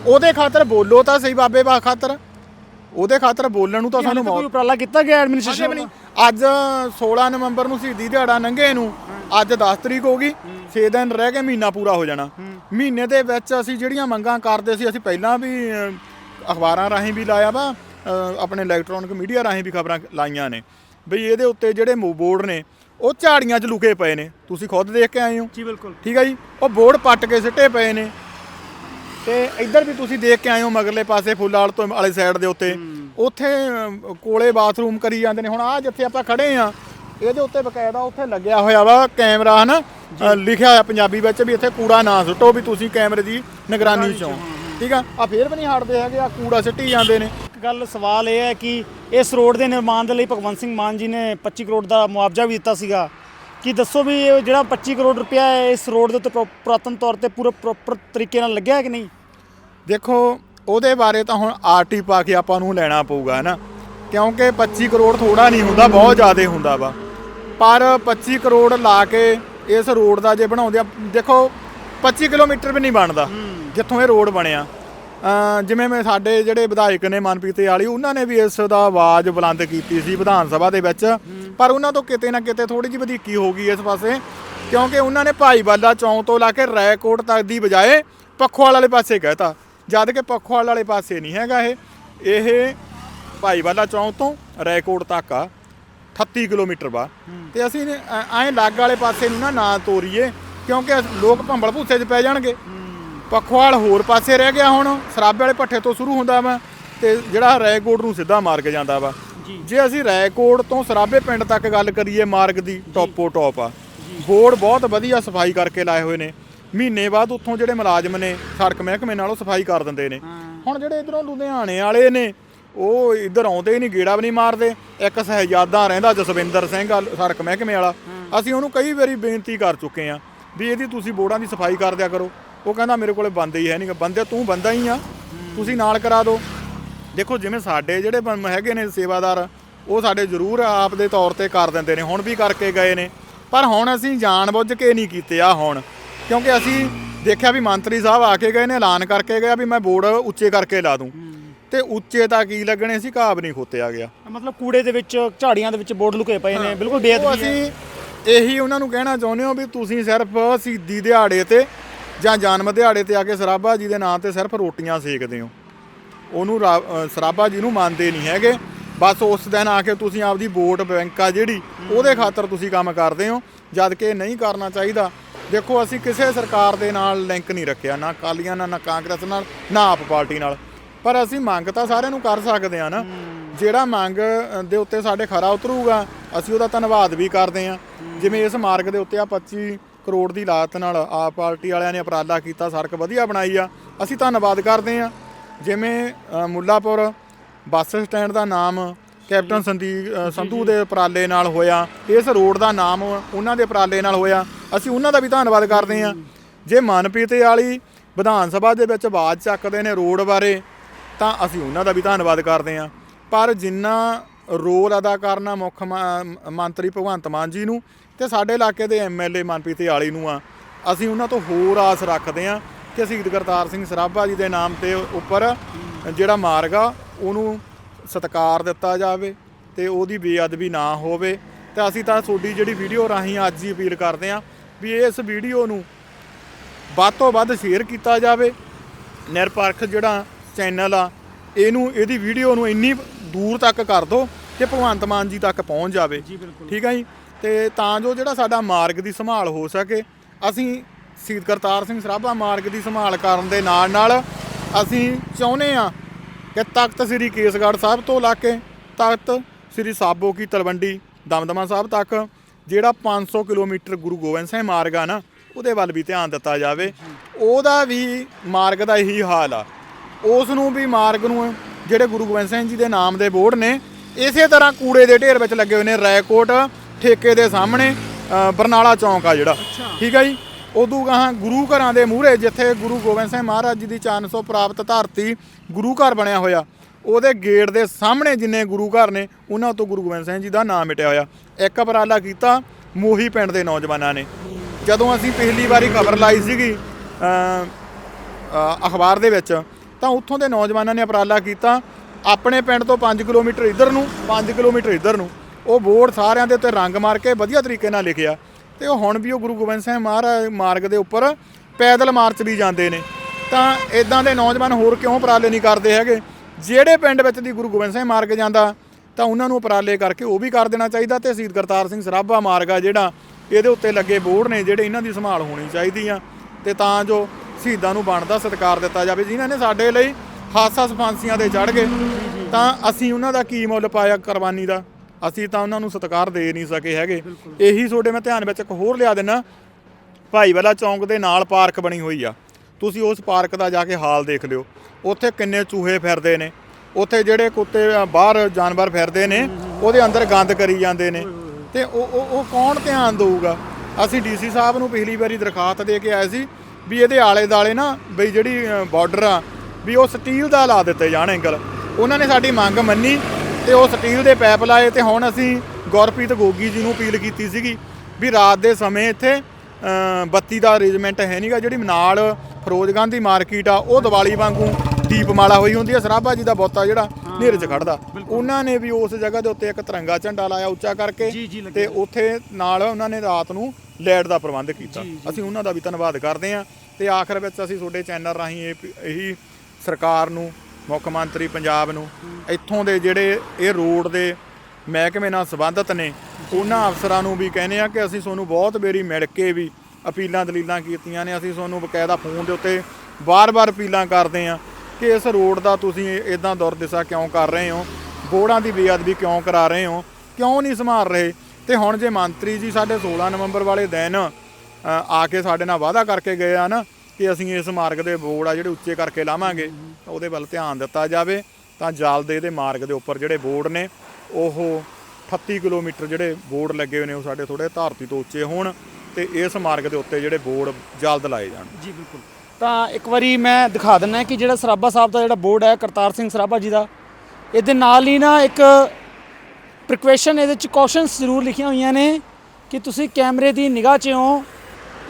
ਉਹਦੇ ਖਾਤਰ ਬੋਲੋ ਤਾਂ ਸਹੀ ਬਾਬੇ ਬਾ ਖਾਤਰ। ਉਹਦੇ ਖਾਤਰ ਬੋਲਣ ਨੂੰ ਤਾਂ ਸਾਨੂੰ ਕੋਈ ਉਪਰਾਲਾ ਕੀਤਾ ਗਿਆ ਐਡਮਿਨਿਸਟ੍ਰੇਸ਼ਨ ਅੱਜ 16 ਨਵੰਬਰ ਨੂੰ ਸ਼ਹੀਦੀ ਦਿਹਾੜਾ ਲੰਘੇ ਨੂੰ। ਅੱਜ 10 ਤਰੀਕ ਹੋ ਗਈ 6 ਦਿਨ ਰਹਿ ਕੇ ਮਹੀਨਾ ਪੂਰਾ ਹੋ ਜਾਣਾ। ਮਹੀਨੇ ਦੇ ਵਿੱਚ ਅਸੀਂ ਜਿਹੜੀਆਂ ਮੰਗਾਂ ਕਰਦੇ ਸੀ ਅਸੀਂ ਪਹਿਲਾਂ ਵੀ ਅਖਬਾਰਾਂ ਰਾਹੀਂ ਵੀ ਲਾਇਆ ਵਾ ਆਪਣੇ ਇਲੈਕਟ੍ਰੋਨਿਕ ਮੀਡੀਆ ਰਾਹੀਂ ਵੀ ਖਬਰਾਂ ਲਾਈਆਂ ਨੇ। ਬਈ ਇਹਦੇ ਉੱਤੇ ਜਿਹੜੇ ਮੋ- ਬੋਰਡ ਨੇ ਉਹ ਝਾੜੀਆਂ 'ਚ ਲੁਕੇ ਪਏ ਨੇ। ਤੁਸੀਂ ਖੁਦ ਦੇਖ ਕੇ ਆਏ ਹੋ। ਜੀ ਬਿਲਕੁਲ। ਠੀਕ ਹੈ ਜੀ? ਉਹ ਬੋਰਡ ਪੱਟ ਕੇ ਸਿੱਟੇ ਪਏ ਨੇ। ਤੇ ਇੱਧਰ ਵੀ ਤੁਸੀਂ ਦੇਖ ਕੇ ਆਏ ਹੋ ਮਗਰਲੇ ਪਾਸੇ ਫੁੱਲਾਲ ਤੋਂ ਵਾਲੇ ਸਾਈਡ ਦੇ ਉੱਤੇ। ਉੱਥੇ ਕੋਲੇ ਬਾਥਰੂਮ ਕਰੀ ਜਾਂਦੇ ਨੇ। ਹੁਣ ਆ ਜਿੱਥੇ ਆਪਾਂ ਖੜੇ ਆ ਇਹਦੇ ਉੱਤੇ ਬਕਾਇਦਾ ਉੱਥੇ ਲੱਗਿਆ ਹੋਇਆ ਵਾ ਕੈਮਰਾ ਹਨਾ? ਲਿਖਿਆ ਹੋਇਆ ਪੰਜਾਬੀ ਵਿੱਚ ਵੀ ਇੱਥੇ ਕੂੜਾ ਨਾ ਸੁੱਟੋ ਵੀ ਤੁਸੀਂ ਕੈਮਰੇ ਦੀ ਨਿਗਰਾਨੀ ਚੋਂ ਠੀਕ ਆ? ਆ ਫੇਰ ਵੀ ਨਹੀਂ ਹਟਦੇ ਹੈਗੇ ਆ ਕੂੜਾ ਸਿੱਟੀ ਜਾਂਦੇ ਨੇ। ਇੱਕ ਗੱਲ ਸਵਾਲ ਇਹ ਹੈ ਕਿ ਇਸ ਰੋਡ ਦੇ ਨਿਰਮਾਣ ਦੇ ਲਈ ਭਗਵੰਤ ਸਿੰਘ ਮਾਨ ਜੀ ਨੇ 25 ਕਰੋੜ ਦਾ ਮੁਆਵਜ਼ਾ ਵੀ ਦਿੱਤਾ ਸੀਗਾ। ਕੀ ਦੱਸੋ ਵੀ ਇਹ ਜਿਹੜਾ 25 ਕਰੋੜ ਰੁਪਇਆ ਹੈ ਇਸ ਰੋਡ ਦੇ ਉੱਤੇ ਪ੍ਰੋ- ਪੁਰਾਤਨ ਤੌਰ ਤੇ ਪੂਰਾ ਪ੍ਰੋਪਰ ਤਰੀਕੇ ਨਾਲ ਲੱਗਿਆ ਹੈ ਕਿ ਨਹੀਂ? ਦੇਖੋ ਉਹਦੇ ਬਾਰੇ ਤਾਂ ਹੁਣ ਆਰਟੀ ਪਾ ਕੇ ਆਪਾਂ ਨੂੰ ਲੈਣਾ ਪਊਗਾ ਹੈ ਨਾ ਕਿਉਂਕਿ 25 ਕਰੋੜ ਥੋੜਾ ਨਹੀਂ ਹੁੰਦਾ ਬਹੁਤ ਜ਼ਿਆਦਾ ਹੁੰਦਾ ਵਾ। ਪਰ 25 ਕਰੋੜ ਲਾ ਕੇ ਇਸ ਰੋਡ ਦਾ ਜੇ ਬਣਾਉਂਦੇ ਆ, ਦੇਖੋ 25 ਕਿਲੋਮੀਟਰ ਵੀ ਨਹੀਂ ਬਣਦਾ, ਜਿੱਥੋਂ ਇਹ ਰੋਡ ਬਣਿਆ। ਜਿਵੇਂ ਮੈਂ ਸਾਡੇ ਜਿਹੜੇ ਵਿਧਾਇਕ ਨੇ ਮਨਪ੍ਰੀਤ ਵਾਲੀ ਉਹਨਾਂ ਨੇ ਵੀ ਇਸ ਦਾ ਆਵਾਜ਼ ਬੁਲੰਦ ਕੀਤੀ ਸੀ ਵਿਧਾਨ ਸਭਾ ਦੇ ਵਿੱਚ। ਪਰ ਉਹਨਾਂ ਤੋਂ ਕਿਤੇ ਨਾ ਕਿਤੇ ਥੋੜੀ ਜਿਹੀ ਵਧੀਕੀ ਹੋ ਗਈ ਇਸ ਪਾਸੇ, ਕਿਉਂਕਿ ਉਹਨਾਂ ਨੇ ਭਾਈਵਾਲਾ ਚੌਂਕ ਤੋਂ ਲਾ ਕੇ ਰੈਕੋਟ ਤੱਕ ਦੀ ਬਜਾਏ ਪੱਖੋਵਾਲ ਵਾਲੇ ਪਾਸੇ ਕਹਿਤਾ। ਜਦ ਕਿ ਪੱਖੋਵਾਲ ਵਾਲੇ ਪਾਸੇ ਨਹੀਂ ਹੈਗਾ ਇਹ। ਇਹ ਭਾਈਵਾਲਾ ਚੌਂਕ ਤੋਂ ਰੈਕੋਟ ਤੱਕ ਆ। 38 ਕਿਲੋਮੀਟਰ ਵਾ ਤੇ ਅਸੀਂ ਐ- ਲੱਗ ਵਾਲੇ ਪਾਸੇ ਨੂੰ ਨਾ ਨਾ ਤੋਰੀਏ ਕਿਉਂਕਿ ਲੋਕ ਭੰਬਲ ਭੂਸੇ 'ਚ ਪੈ ਜਾਣਗੇ। ਪਖਵਾਲ ਹੋਰ ਪਾਸੇ ਰਹਿ ਗਿਆ ਹੁਣ ਸਰਾਬੇ ਵਾਲੇ ਭੱਠੇ ਤੋਂ ਸ਼ੁਰੂ ਹੁੰਦਾ ਵਾ ਤੇ ਜਿਹੜਾ ਰੈਕੋਟ ਨੂੰ ਸਿੱਧਾ ਮਾਰਗ ਜਾਂਦਾ ਵਾ। ਜੇ। ਅਸੀਂ ਰੈਕੋਟ ਤੋਂ ਸਰਾਬੇ ਪਿੰਡ ਤੱਕ ਗੱਲ ਕਰੀਏ ਮਾਰਗ ਦੀ ਟੋਪੋ ਟੋਪ ਆ। ਬੋਰਡ ਬਹੁਤ ਵਧੀਆ ਸਫ਼ਾਈ ਕਰਕੇ ਲਾਏ ਹੋਏ ਨੇ। ਮਹੀਨੇ ਬਾਅਦ ਉੱਥੋਂ ਜਿਹੜੇ ਮੁਲਾਜ਼ਮ ਨੇ ਸੜਕ ਮਹਿਕਮੇ ਨਾਲ ਸਫ਼ਾਈ ਕਰ ਦਿੰਦੇ ਨੇ। ਹੁਣ ਜਿਹੜੇ ਇਧਰੋਂ ਲੁਧਿਆਣੇ ਵਾਲੇ ਨੇ ਉਹ ਇੱਧਰ ਆਉਂਦੇ ਹੀ ਨਹੀਂ ਗੇੜਾ ਵੀ ਨਹੀਂ ਮਾਰਦੇ। ਇੱਕ ਸਹਿਜਾਦਾ ਰਹਿੰਦਾ ਜਸਵਿੰਦਰ ਸਿੰਘ ਆ ਸੜਕ ਮਹਿਕਮੇ ਵਾਲਾ। ਅਸੀਂ ਉਹਨੂੰ ਕਈ ਵਾਰੀ ਬੇਨਤੀ ਕਰ ਚੁੱਕੇ ਆ ਵੀ ਇਹਦੀ ਤੁਸੀਂ ਬੋਰਡਾਂ ਦੀ ਸਫ਼ਾਈ ਕਰ ਦਿਆ ਕਰੋ। ਉਹ ਕਹਿੰਦਾ ਮੇਰੇ ਕੋਲੇ ਬੰਦੇ ਹੀ ਹੈ ਨਹੀਂ ਬੰਦੇ ਤੂੰ ਬੰਦਾ ਹੀ ਆ। ਤੁਸੀਂ ਨਾਲ ਕਰਾ ਦਿਓ। ਦੇਖੋ ਜਿਵੇਂ ਸਾਡੇ ਜਿਹੜੇ ਹੈਗੇ ਨੇ ਸੇਵਾਦਾਰ ਉਹ ਸਾਡੇ ਜ਼ਰੂਰ ਆਪ ਦੇ ਤੌਰ ਤੇ ਕਰ ਦਿੰਦੇ ਨੇ। ਹੁਣ ਵੀ ਕਰਕੇ ਗਏ ਨੇ। ਪਰ ਹੁਣ ਅਸੀਂ ਜਾਣਬੁੱਝ ਕੇ ਨਹੀਂ ਕੀਤੇ ਆ ਹੁਣ। ਕਿਉਂਕਿ ਅਸੀਂ ਦੇਖਿਆ ਵੀ ਮੰਤਰੀ ਸਾਹਿਬ ਆ ਕੇ ਗਏ ਨੇ ਐਲਾਨ ਕਰਕੇ ਗਿਆ ਵੀ ਮੈਂ ਬੋਰਡ ਉੱਚੇ ਕਰਕੇ ਲਾ ਦੂੰ। ਤੇ ਉੱਚੇ ਤਾਂ ਕੀ ਲੱਗਣੇ ਸੀ ਘਾਬ ਨਹੀਂ ਖੋਤਿਆ ਗਿਆ। ਮਤਲਬ ਕੂੜੇ ਦੇ ਵਿੱਚ ਝਾੜੀਆਂ ਦੇ ਵਿੱਚ ਬੋਰਡ ਲੁਕੇ ਪਏ ਨੇ ਬਿਲਕੁਲ ਉਹ ਬੇਅਦਬੀ ਹੈ ਅਸੀਂ ਇਹੀ ਉਹਨਾਂ ਨੂੰ ਕਹਿਣਾ ਚਾਹੁੰਦੇ ਹਾਂ ਵੀ ਤੁਸੀਂ ਸਿਰਫ ਸ਼ਹੀਦੀ ਦਿਹਾੜੇ ਤੇ ਜਾਂ ਜਨਮ ਦਿਹਾੜੇ ਤੇ ਆ ਕੇ ਸਰਾਭਾ ਜੀ ਦੇ ਨਾਂ ਤੇ ਸਿਰਫ ਰੋਟੀਆਂ ਸੇਕਦੇ ਹੋ। ਉਹਨੂੰ ਰਾ- ਅ, ਸਰਾਭਾ ਜੀ ਨੂੰ ਮੰਨਦੇ ਨਹੀਂ ਹੈਗੇ। ਬਸ ਉਸ ਦਿਨ ਆ ਕੇ ਤੁਸੀਂ ਆਪਦੀ ਵੋਟ ਬੈਂਕ ਆ ਜਿਹੜੀ ਉਹਦੇ ਖਾਤਰ ਤੁਸੀਂ ਕੰਮ ਕਰਦੇ ਹੋ। ਜਦ ਕਿ ਇਹ ਨਹੀਂ ਕਰਨਾ ਚਾਹੀਦਾ। ਦੇਖੋ ਅਸੀਂ ਕਿਸੇ ਸਰਕਾਰ ਦੇ ਨਾਲ ਲਿੰਕ ਨਹੀਂ ਰੱਖਿਆ ਨਾ ਅਕਾਲੀਆਂ ਨਾਲ ਨਾ ਕਾਂਗਰਸ ਨਾਲ ਨਾ ਆਪ ਪਾਰਟੀ ਨਾਲ। ਪਰ ਅਸੀਂ ਮੰਗ ਤਾਂ ਸਾਰਿਆਂ ਨੂੰ ਕਰ ਸਕਦੇ ਆ ਨਾ। ਜਿਹੜਾ ਮੰਗ ਦੇ ਉੱਤੇ ਸਾਡੇ ਖਰਾ ਉਤਰੂਗਾ ਅਸੀਂ ਉਹਦਾ ਧੰਨਵਾਦ ਵੀ ਕਰਦੇ ਆ ਜਿਵੇਂ ਇਸ ਮਾਰਗ ਦੇ ਉੱਤੇ ਆ 25 ਕਰੋੜ ਦੀ ਲਾਗਤ ਨਾਲ ਆਪ ਪਾਰਟੀ ਵਾਲਿਆਂ ਨੇ ਉਪਰਾਲਾ ਕੀਤਾ ਸੜਕ ਵਧੀਆ ਬਣਾਈ ਆ ਅਸੀਂ ਧੰਨਵਾਦ ਕਰਦੇ ਆ ਜਿਵੇਂ ਮੁੱਲਾਪੁਰ ਬੱਸ ਸਟੈਂਡ ਦਾ ਨਾਮ ਕੈਪਟਨ ਸੰਦੀਪ ਸੰਧੂ ਦੇ ਉਪਰਾਲੇ ਨਾਲ ਹੋਇਆ ਇਸ ਰੋਡ ਦਾ ਨਾਮ ਉਹਨਾਂ ਦੇ ਉਪਰਾਲੇ ਨਾਲ ਹੋਇਆ ਅਸੀਂ ਉਹਨਾਂ ਦਾ ਵੀ ਧੰਨਵਾਦ ਕਰਦੇ ਆ ਜੇ ਮਨਪ੍ਰੀਤ ਵਾਲੀ ਵਿਧਾਨ ਸਭਾ ਦੇ ਵਿੱਚ ਆਵਾਜ਼ ਚੱਕਦੇ ਨੇ ਰੋਡ ਬਾਰੇ ਤਾਂ ਅਸੀਂ ਉਹਨਾਂ ਦਾ ਵੀ ਧੰਨਵਾਦ ਕਰਦੇ ਹਾਂ। ਪਰ ਜਿੰਨਾ ਰੋਲ ਅਦਾ ਕਰਨਾ ਮੁੱਖ ਮ- ਮੰਤਰੀ ਭਗਵੰਤ ਮਾਨ ਜੀ ਨੂੰ ਤੇ ਸਾਡੇ ਇਲਾਕੇ ਦੇ ਐਮਐਲਏ ਮਨਪ੍ਰੀਤ ਆਲੀ ਨੂੰ ਆ, ਅਸੀਂ ਉਹਨਾਂ ਤੋਂ ਹੋਰ ਆਸ ਰੱਖਦੇ ਹਾਂ ਕਿ ਸ਼ਹੀਦ ਕਰਤਾਰ ਸਿੰਘ ਸਰਾਭਾ ਜੀ ਦੇ ਨਾਮ ਤੇ ਉੱਪਰ ਜਿਹੜਾ ਮਾਰਗ ਆ, ਉਹਨੂੰ ਸਤਿਕਾਰ ਦਿੱਤਾ ਜਾਵੇ ਤੇ ਉਹਦੀ ਬੇਅਦਬੀ ਨਾ ਹੋਵੇ। ਤੇ ਅਸੀਂ ਤਾਂ ਤੁਹਾਡੀ ਜਿਹੜੀ ਵੀਡੀਓ ਰਾਹੀਂ ਅੱਜ ਹੀ ਅਪੀਲ ਕਰਦੇ ਹਾਂ ਵੀ ਇਸ ਵੀਡੀਓ ਨੂੰ ਵੱਧ ਤੋਂ ਵੱਧ ਸ਼ੇਅਰ ਕੀਤਾ ਜਾਵੇ। ਨਿਰਪੱਖ ਜਿਹੜਾ ਚੈਨਲ ਆ ਇਹਨੂੰ ਇਹਦੀ ਵੀਡੀਓ ਨੂੰ ਇੰਨੀ ਦੂਰ ਤੱਕ ਕਰ ਦਿਓ ਕਿ ਭਗਵੰਤ ਮਾਨ ਜੀ ਤੱਕ ਪਹੁੰਚ ਜਾਵੇ। ਜੀ ਬਿਲਕੁਲ। ਠੀਕ ਹੈ ਜੀ? ਤੇ ਤਾਂ ਜੋ ਜਿਹੜਾ ਸਾਡਾ ਮਾਰਗ ਦੀ ਸੰਭਾਲ ਹੋ ਸਕੇ ਅਸੀਂ ਸ਼ਹੀਦ ਕਰਤਾਰ ਸਿੰਘ ਸਰਾਭਾ ਮਾਰਗ ਦੀ ਸੰਭਾਲ ਕਰਨ ਦੇ ਨਾਲ ਨਾਲ ਅਸੀਂ ਚਾਹੁੰਦੇ ਆ ਕਿ ਤਖਤ ਸ੍ਰੀ ਕੇਸਗੜ੍ਹ ਸਾਹਿਬ ਤੋਂ ਲਾ ਕੇ ਤਖਤ ਸ੍ਰੀ ਸਾਬੋ ਕੀ ਤਲਵੰਡੀ ਦਮਦਮਾ ਸਾਹਿਬ ਤੱਕ ਜਿਹੜਾ 500 ਕਿਲੋਮੀਟਰ ਗੁਰੂ ਗੋਬਿੰਦ ਸਿੰਘ ਮਾਰਗ ਆ ਨਾ ਉਹਦੇ ਵੱਲ ਵੀ ਧਿਆਨ ਦਿੱਤਾ ਜਾਵੇ। ਉਹਦਾ ਵੀ ਮਾਰਗ ਦਾ ਇਹੀ ਹਾਲ ਆ। ਉਸ ਨੂੰ ਵੀ ਮਾਰਗ ਨੂੰ ਜਿਹੜੇ ਗੁਰੂ ਗੋਬਿੰਦ ਸਿੰਘ ਜੀ ਦੇ ਨਾਮ ਦੇ ਬੋਰਡ ਨੇ ਇਸੇ ਤਰ੍ਹਾਂ ਕੂੜੇ ਦੇ ਢੇਰ ਵਿੱਚ ਲੱਗੇ ਹੋਏ ਨੇ ਰੈਕੋਟ ਠੇਕੇ ਦੇ ਸਾਹਮਣੇ ਬਰਨਾਲਾ ਚੌਂਕ ਆ ਜਿਹੜਾ। ਠੀਕ ਹੈ ਜੀ? ਉਦੋਂ ਗਾਹਾਂ ਗੁਰੂ ਘਰਾਂ ਦੇ ਮੂਹਰੇ ਜਿੱਥੇ ਗੁਰੂ ਗੋਬਿੰਦ ਸਿੰਘ ਮਹਾਰਾਜ ਜੀ ਦੀ 400 ਪ੍ਰਾਪਤ ਧਰਤੀ ਗੁਰੂ ਘਰ ਬਣਿਆ ਹੋਇਆ ਉਹਦੇ ਗੇਟ ਦੇ ਸਾਹਮਣੇ ਜਿੰਨੇ ਗੁਰੂ ਘਰ ਨੇ ਉਹਨਾਂ ਤੋਂ ਗੁਰੂ ਗੋਬਿੰਦ ਸਿੰਘ ਜੀ ਦਾ ਨਾਮ ਮਿਟਿਆ ਹੋਇਆ। ਇੱਕ ਉਪਰਾਲਾ ਕੀਤਾ ਮੋਹੀ ਪਿੰਡ ਦੇ ਨੌਜਵਾਨਾਂ ਨੇ। ਜਦੋਂ ਅਸੀਂ ਪਿਛਲੀ ਵਾਰੀ ਖਬਰ ਲਾਈ ਸੀਗੀ ਅਖਬਾਰ ਦੇ ਵਿੱਚ ਤਾਂ ਉੱਥੋਂ ਦੇ ਨੌਜਵਾਨਾਂ ਨੇ ਉਪਰਾਲਾ ਕੀਤਾ। ਆਪਣੇ ਪਿੰਡ ਤੋਂ 5 ਕਿਲੋਮੀਟਰ ਇੱਧਰ ਨੂੰ 5 ਕਿਲੋਮੀਟਰ ਇੱਧਰ ਨੂੰ। ਉਹ ਬੋਰਡ ਸਾਰਿਆਂ ਦੇ ਉੱਤੇ ਰੰਗ ਮਾਰ ਕੇ ਵਧੀਆ ਤਰੀਕੇ ਨਾਲ ਲਿਖਿਆ। ਤੇ ਉਹ ਹੁਣ ਵੀ ਉਹ ਗੁਰੂ ਗੋਬਿੰਦ ਸਿੰਘ ਮਹਾਰਾਜ ਮਾਰਗ ਦੇ ਉੱਪਰ ਪੈਦਲ ਮਾਰਚ ਵੀ ਜਾਂਦੇ ਨੇ। ਤਾਂ ਇਦਾਂ ਦੇ ਨੌਜਵਾਨ ਹੋਰ ਕਿਉਂ ਉਪਰਾਲੇ ਨਹੀਂ ਕਰਦੇ ਹੈਗੇ? ਜਿਹੜੇ ਪਿੰਡ ਵਿੱਚ ਦੀ ਗੁਰੂ ਗੋਬਿੰਦ ਸਿੰਘ ਮਾਰਗ ਜਾਂਦਾ, ਤਾਂ ਉਹਨਾਂ ਨੂੰ ਉਪਰਾਲੇ ਕਰਕੇ ਉਹ ਵੀ ਕਰ ਦੇਣਾ ਚਾਹੀਦਾ ਤੇ ਸ਼ਹੀਦ ਕਰਤਾਰ ਸਿੰਘ ਸਰਾਭਾ ਮਾਰਗ ਆ ਜਿਹੜਾ, ਇਹਦੇ ਉੱਤੇ ਲੱਗੇ ਬੋਰਡ ਨੇ ਜਿਹੜੇ ਇਹਨਾਂ ਦੀ ਸੰਭਾਲ ਹੋਣੀ ਚਾਹੀਦੀ ਆ। ਤੇ ਤਾਂ ਜੋ ਸ਼ਹੀਦਾਂ ਨੂੰ ਬਣਦਾ ਸਤਿਕਾਰ ਦਿੱਤਾ ਜਾਵੇ ਜਿਨ੍ਹਾਂ ਨੇ ਸਾਡੇ ਲਈ ਹਾਸਾ ਫਾਂਸੀਆਂ ਤੇ ਚੜ ਗਏ। ਤਾਂ ਅਸੀਂ ਉਹਨਾਂ ਦਾ ਕੀ ਮੁੱਲ ਪਾਇਆ ਕੁਰਬਾਨੀ ਦਾ? ਅਸੀਂ ਤਾਂ ਉਹਨਾਂ ਨੂੰ ਸਤਿਕਾਰ ਦੇ ਨਹੀਂ ਸਕੇ ਹੈਗੇ। ਇਹੀ ਤੁਹਾਡੇ ਮੈਂ ਧਿਆਨ ਵਿੱਚ ਇੱਕ ਹੋਰ ਲਿਆ ਦੇਣਾ ਭਾਈਵਾਲਾ ਚੌਂਕ ਦੇ ਨਾਲ ਪਾਰਕ ਬਣੀ ਹੋਈ ਆ। ਤੁਸੀਂ ਉਸ ਪਾਰਕ ਦਾ ਜਾ ਕੇ ਹਾਲ ਦੇਖ ਲਿਓ। ਉੱਥੇ ਕਿੰਨੇ ਚੂਹੇ ਫਿਰਦੇ ਨੇ। ਉੱਥੇ ਜਿਹੜੇ ਕੁੱਤੇ ਬਾਹਰ ਜਾਨਵਰ ਫਿਰਦੇ ਨੇ ਉਹਦੇ ਅੰਦਰ ਗੰਦ ਕਰੀ ਜਾਂਦੇ ਨੇ। ਤੇ ਉਹ ਉਹ ਉਹ ਕੌਣ ਧਿਆਨ ਦਊਗਾ? ਅਸੀਂ ਡੀਸੀ ਸਾਹਿਬ ਨੂੰ ਪਿਛਲੀ ਵਾਰੀ ਦਰਖਾਸਤ ਦੇ ਕੇ ਆਏ ਸੀ ਵੀ ਇਹਦੇ ਆਲੇ ਦਾਲੇ ਨਾ ਬਈ ਜਿਹੜੀ ਬਾਰਡਰ ਆ, ਵੀ ਉਹ ਸਟੀਲ ਦਾ ਲਾ ਦਿੱਤੇ ਜਾਣ ਐਂਗਲ ਉਹਨਾਂ ਨੇ ਸਾਡੀ ਮੰਗ ਮੰਨੀ ਤੇ ਉਹ ਸਟੀਲ ਦੇ ਪੈਪ ਲਾਏ ਤੇ ਹੁਣ ਅਸੀਂ ਗੁਰਪ੍ਰੀਤ ਗੋਗੀ ਜੀ ਨੂੰ ਅਪੀਲ ਕੀਤੀ ਸੀਗੀ ਵੀ ਰਾਤ ਦੇ ਸਮੇਂ ਇੱਥੇ ਬੱਤੀ ਦਾ ਅਰੇਂਜਮੈਂਟ ਹੈ ਨਹੀਂਗਾ ਜਿਹੜੀ ਨਾਲ ਫਰੋਜ਼ ਗਾਂਧੀ ਮਾਰਕੀਟ ਆ, ਉਹ ਦੀਵਾਲੀ ਵਾਂਗੂ ਦੀਪਮਾਲਾ ਹੋਈ ਹੁੰਦੀ ਹੈ ਸਰਾਭਾ ਜੀ ਦਾ ਬੋਤਾ ਜਿਹੜਾ। ਨੇਰੇ 'ਚ ਖੜਦਾ। ਉਹਨਾਂ ਨੇ ਵੀ ਉਸ ਜਗ੍ਹਾ ਦੇ ਉੱਤੇ ਇੱਕ ਤਿਰੰਗਾ ਝੰਡਾ ਲਾਇਆ ਉੱਚਾ ਕਰਕੇ। ਤੇ ਉੱਥੇ ਨਾਲ ਉਹਨਾਂ ਨੇ ਰਾਤ ਨੂੰ ਲਾਈਟ ਦਾ ਪ੍ਰਬੰਧ ਕੀਤਾ। ਅਸੀਂ ਉਹਨਾਂ ਦਾ ਵੀ ਧੰਨਵਾਦ ਕਰਦੇ ਹਾਂ ਤੇ ਆਖਰ ਵਿੱਚ ਅਸੀਂ ਤੁਹਾਡੇ ਚੈਨਲ ਰਾਹੀਂ ਇਹ ਇਹੀ ਸਰਕਾਰ ਨੂੰ ਮੁੱਖ ਮੰਤਰੀ ਪੰਜਾਬ ਨੂੰ ਇੱਥੋਂ ਦੇ ਜਿਹੜੇ ਇਹ ਰੋਡ ਦੇ ਮਹਿਕਮੇ ਨਾਲ ਸੰਬੰਧਿਤ ਨੇ ਉਹਨਾਂ ਅਫਸਰਾਂ ਨੂੰ ਵੀ ਕਹਿੰਦੇ ਆ ਕਿ ਅਸੀਂ ਤੁਹਾਨੂੰ ਬਹੁਤ ਬੇਰੀ ਮਿਲ ਕੇ ਵੀ ਅਪੀਲਾਂ ਦਲੀਲਾਂ ਕੀਤੀਆਂ ਨੇ। ਅਸੀਂ ਤੁਹਾਨੂੰ ਬਕਾਇਦਾ ਫੋਨ ਦੇ ਉੱਤੇ ਵਾਰ-ਵਾਰ ਅਪੀਲਾਂ ਕਰਦੇ ਆ ਕਿ ਇਸ ਰੋਡ ਦਾ ਤੁਸੀਂ ਇਦਾਂ ਦੁਰਦਿਸ਼ਾ ਕਿਉਂ ਕਰ ਰਹੇ ਹੋ? ਬੋਰਡਾਂ ਦੀ ਬੇਅਦਬੀ ਕਿਉਂ ਕਰਾ ਰਹੇ ਹੋ? ਕਿਉਂ ਨਹੀਂ ਸੰਭਾਲ ਰਹੇ? ਤੇ ਹੁਣ ਜੇ ਮੰਤਰੀ ਜੀ ਸਾਡੇ 16 ਨਵੰਬਰ ਵਾਲੇ ਦਿਨ ਆ ਕੇ ਸਾਡੇ ਨਾਲ ਵਾਅਦਾ ਕਰਕੇ ਗਏ ਆ ਨਾ ਕਿ ਅਸੀਂ ਇਸ ਮਾਰਗ ਦੇ ਬੋਰਡ ਆ ਜਿਹੜੇ ਉੱਚੇ ਕਰਕੇ ਲਾਵਾਂਗੇ ਉਹਦੇ ਵੱਲ ਧਿਆਨ ਦਿੱਤਾ ਜਾਵੇ, ਤਾਂ ਜਲਦ ਇਹਦੇ ਮਾਰਗ ਦੇ ਉੱਪਰ ਜਿਹੜੇ ਬੋਰਡ ਨੇ, ਉਹ 38 ਕਿਲੋਮੀਟਰ ਜਿਹੜੇ ਬੋਰਡ ਲੱਗੇ ਹੋਏ ਨੇ, ਉਹ ਸਾਡੇ ਥੋੜੇ ਧਰਤੀ ਤੋਂ ਉੱਚੇ ਹੋਣ ਤੇ ਇਸ ਮਾਰਗ ਦੇ ਉੱਤੇ ਜਿਹੜੇ ਬੋਰਡ ਜਲਦ ਲਾਏ ਜਾਣ। ਜੀ, ਬਿਲਕੁਲ। ਤਾਂ ਇੱਕ ਵਾਰੀ ਮੈਂ ਦਿਖਾ ਦਿੰਦਾ ਕਿ ਜਿਹੜਾ ਸਰਾਭਾ ਸਾਹਿਬ ਦਾ ਜਿਹੜਾ ਬੋਰਡ ਹੈ, ਕਰਤਾਰ ਸਿੰਘ ਸਰਾਭਾ ਜੀ ਦਾ, ਇਹਦੇ ਨਾਲ ਹੀ ਨਾ ਇੱਕ ਪ੍ਰੀਕੁਐਸ਼ਨ ਇਹਦੇ ਚ ਕੌਸ਼ਨਸ ਜ਼ਰੂਰ ਲਿਖੀਆਂ ਹੋਈਆਂ ਨੇ ਕਿ ਤੁਸੀਂ ਕੈਮਰੇ ਦੀ ਨਿਗਾਹ 'ਚ ਹੋ,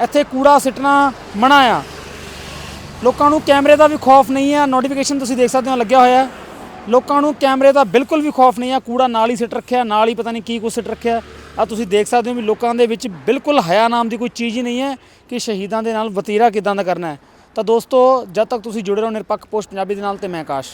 ਇੱਥੇ ਕੂੜਾ ਸਿੱਟਣਾ ਮਨਾ ਆ। ਲੋਕਾਂ ਨੂੰ ਕੈਮਰੇ ਦਾ ਵੀ ਖੌਫ ਨਹੀਂ ਹੈ ਨੋਟੀਫਿਕੇਸ਼ਨ ਤੁਸੀਂ ਦੇਖ ਸਕਦੇ ਹੋ ਲੱਗਿਆ ਹੋਇਆ ਲੋਕਾਂ ਨੂੰ ਕੈਮਰੇ ਦਾ ਬਿਲਕੁਲ ਵੀ ਖੌਫ ਨਹੀਂ ਹੈ ਕੂੜਾ ਨਾਲ ਹੀ ਸਿੱਟ ਰੱਖਿਆ, ਨਾਲ ਹੀ ਪਤਾ ਨਹੀਂ ਕੀ ਕੁਛ ਸਿੱਟ ਰੱਖਿਆ। ਆ ਤੁਸੀਂ ਦੇਖ ਸਕਦੇ ਹੋ ਵੀ ਲੋਕਾਂ ਦੇ ਵਿੱਚ ਬਿਲਕੁਲ ਹਯਾ ਨਾਮ ਦੀ ਕੋਈ ਚੀਜ਼ ਹੀ ਨਹੀਂ ਹੈ ਕਿ ਸ਼ਹੀਦਾਂ ਦੇ ਨਾਲ ਵਤੀਰਾ ਕਿਦਾਂ ਦਾ ਕਰਨਾ ਹੈ। ਤਾਂ ਦੋਸਤੋ, ਜਦ ਤੱਕ ਤੁਸੀਂ ਜੁੜੇ ਰਹੋ ਨਿਰਪੱਖ ਪੋਸਟ ਪੰਜਾਬੀ ਦੇ ਨਾਲ ਤੇ ਮੈਂ ਆਕਾਸ਼।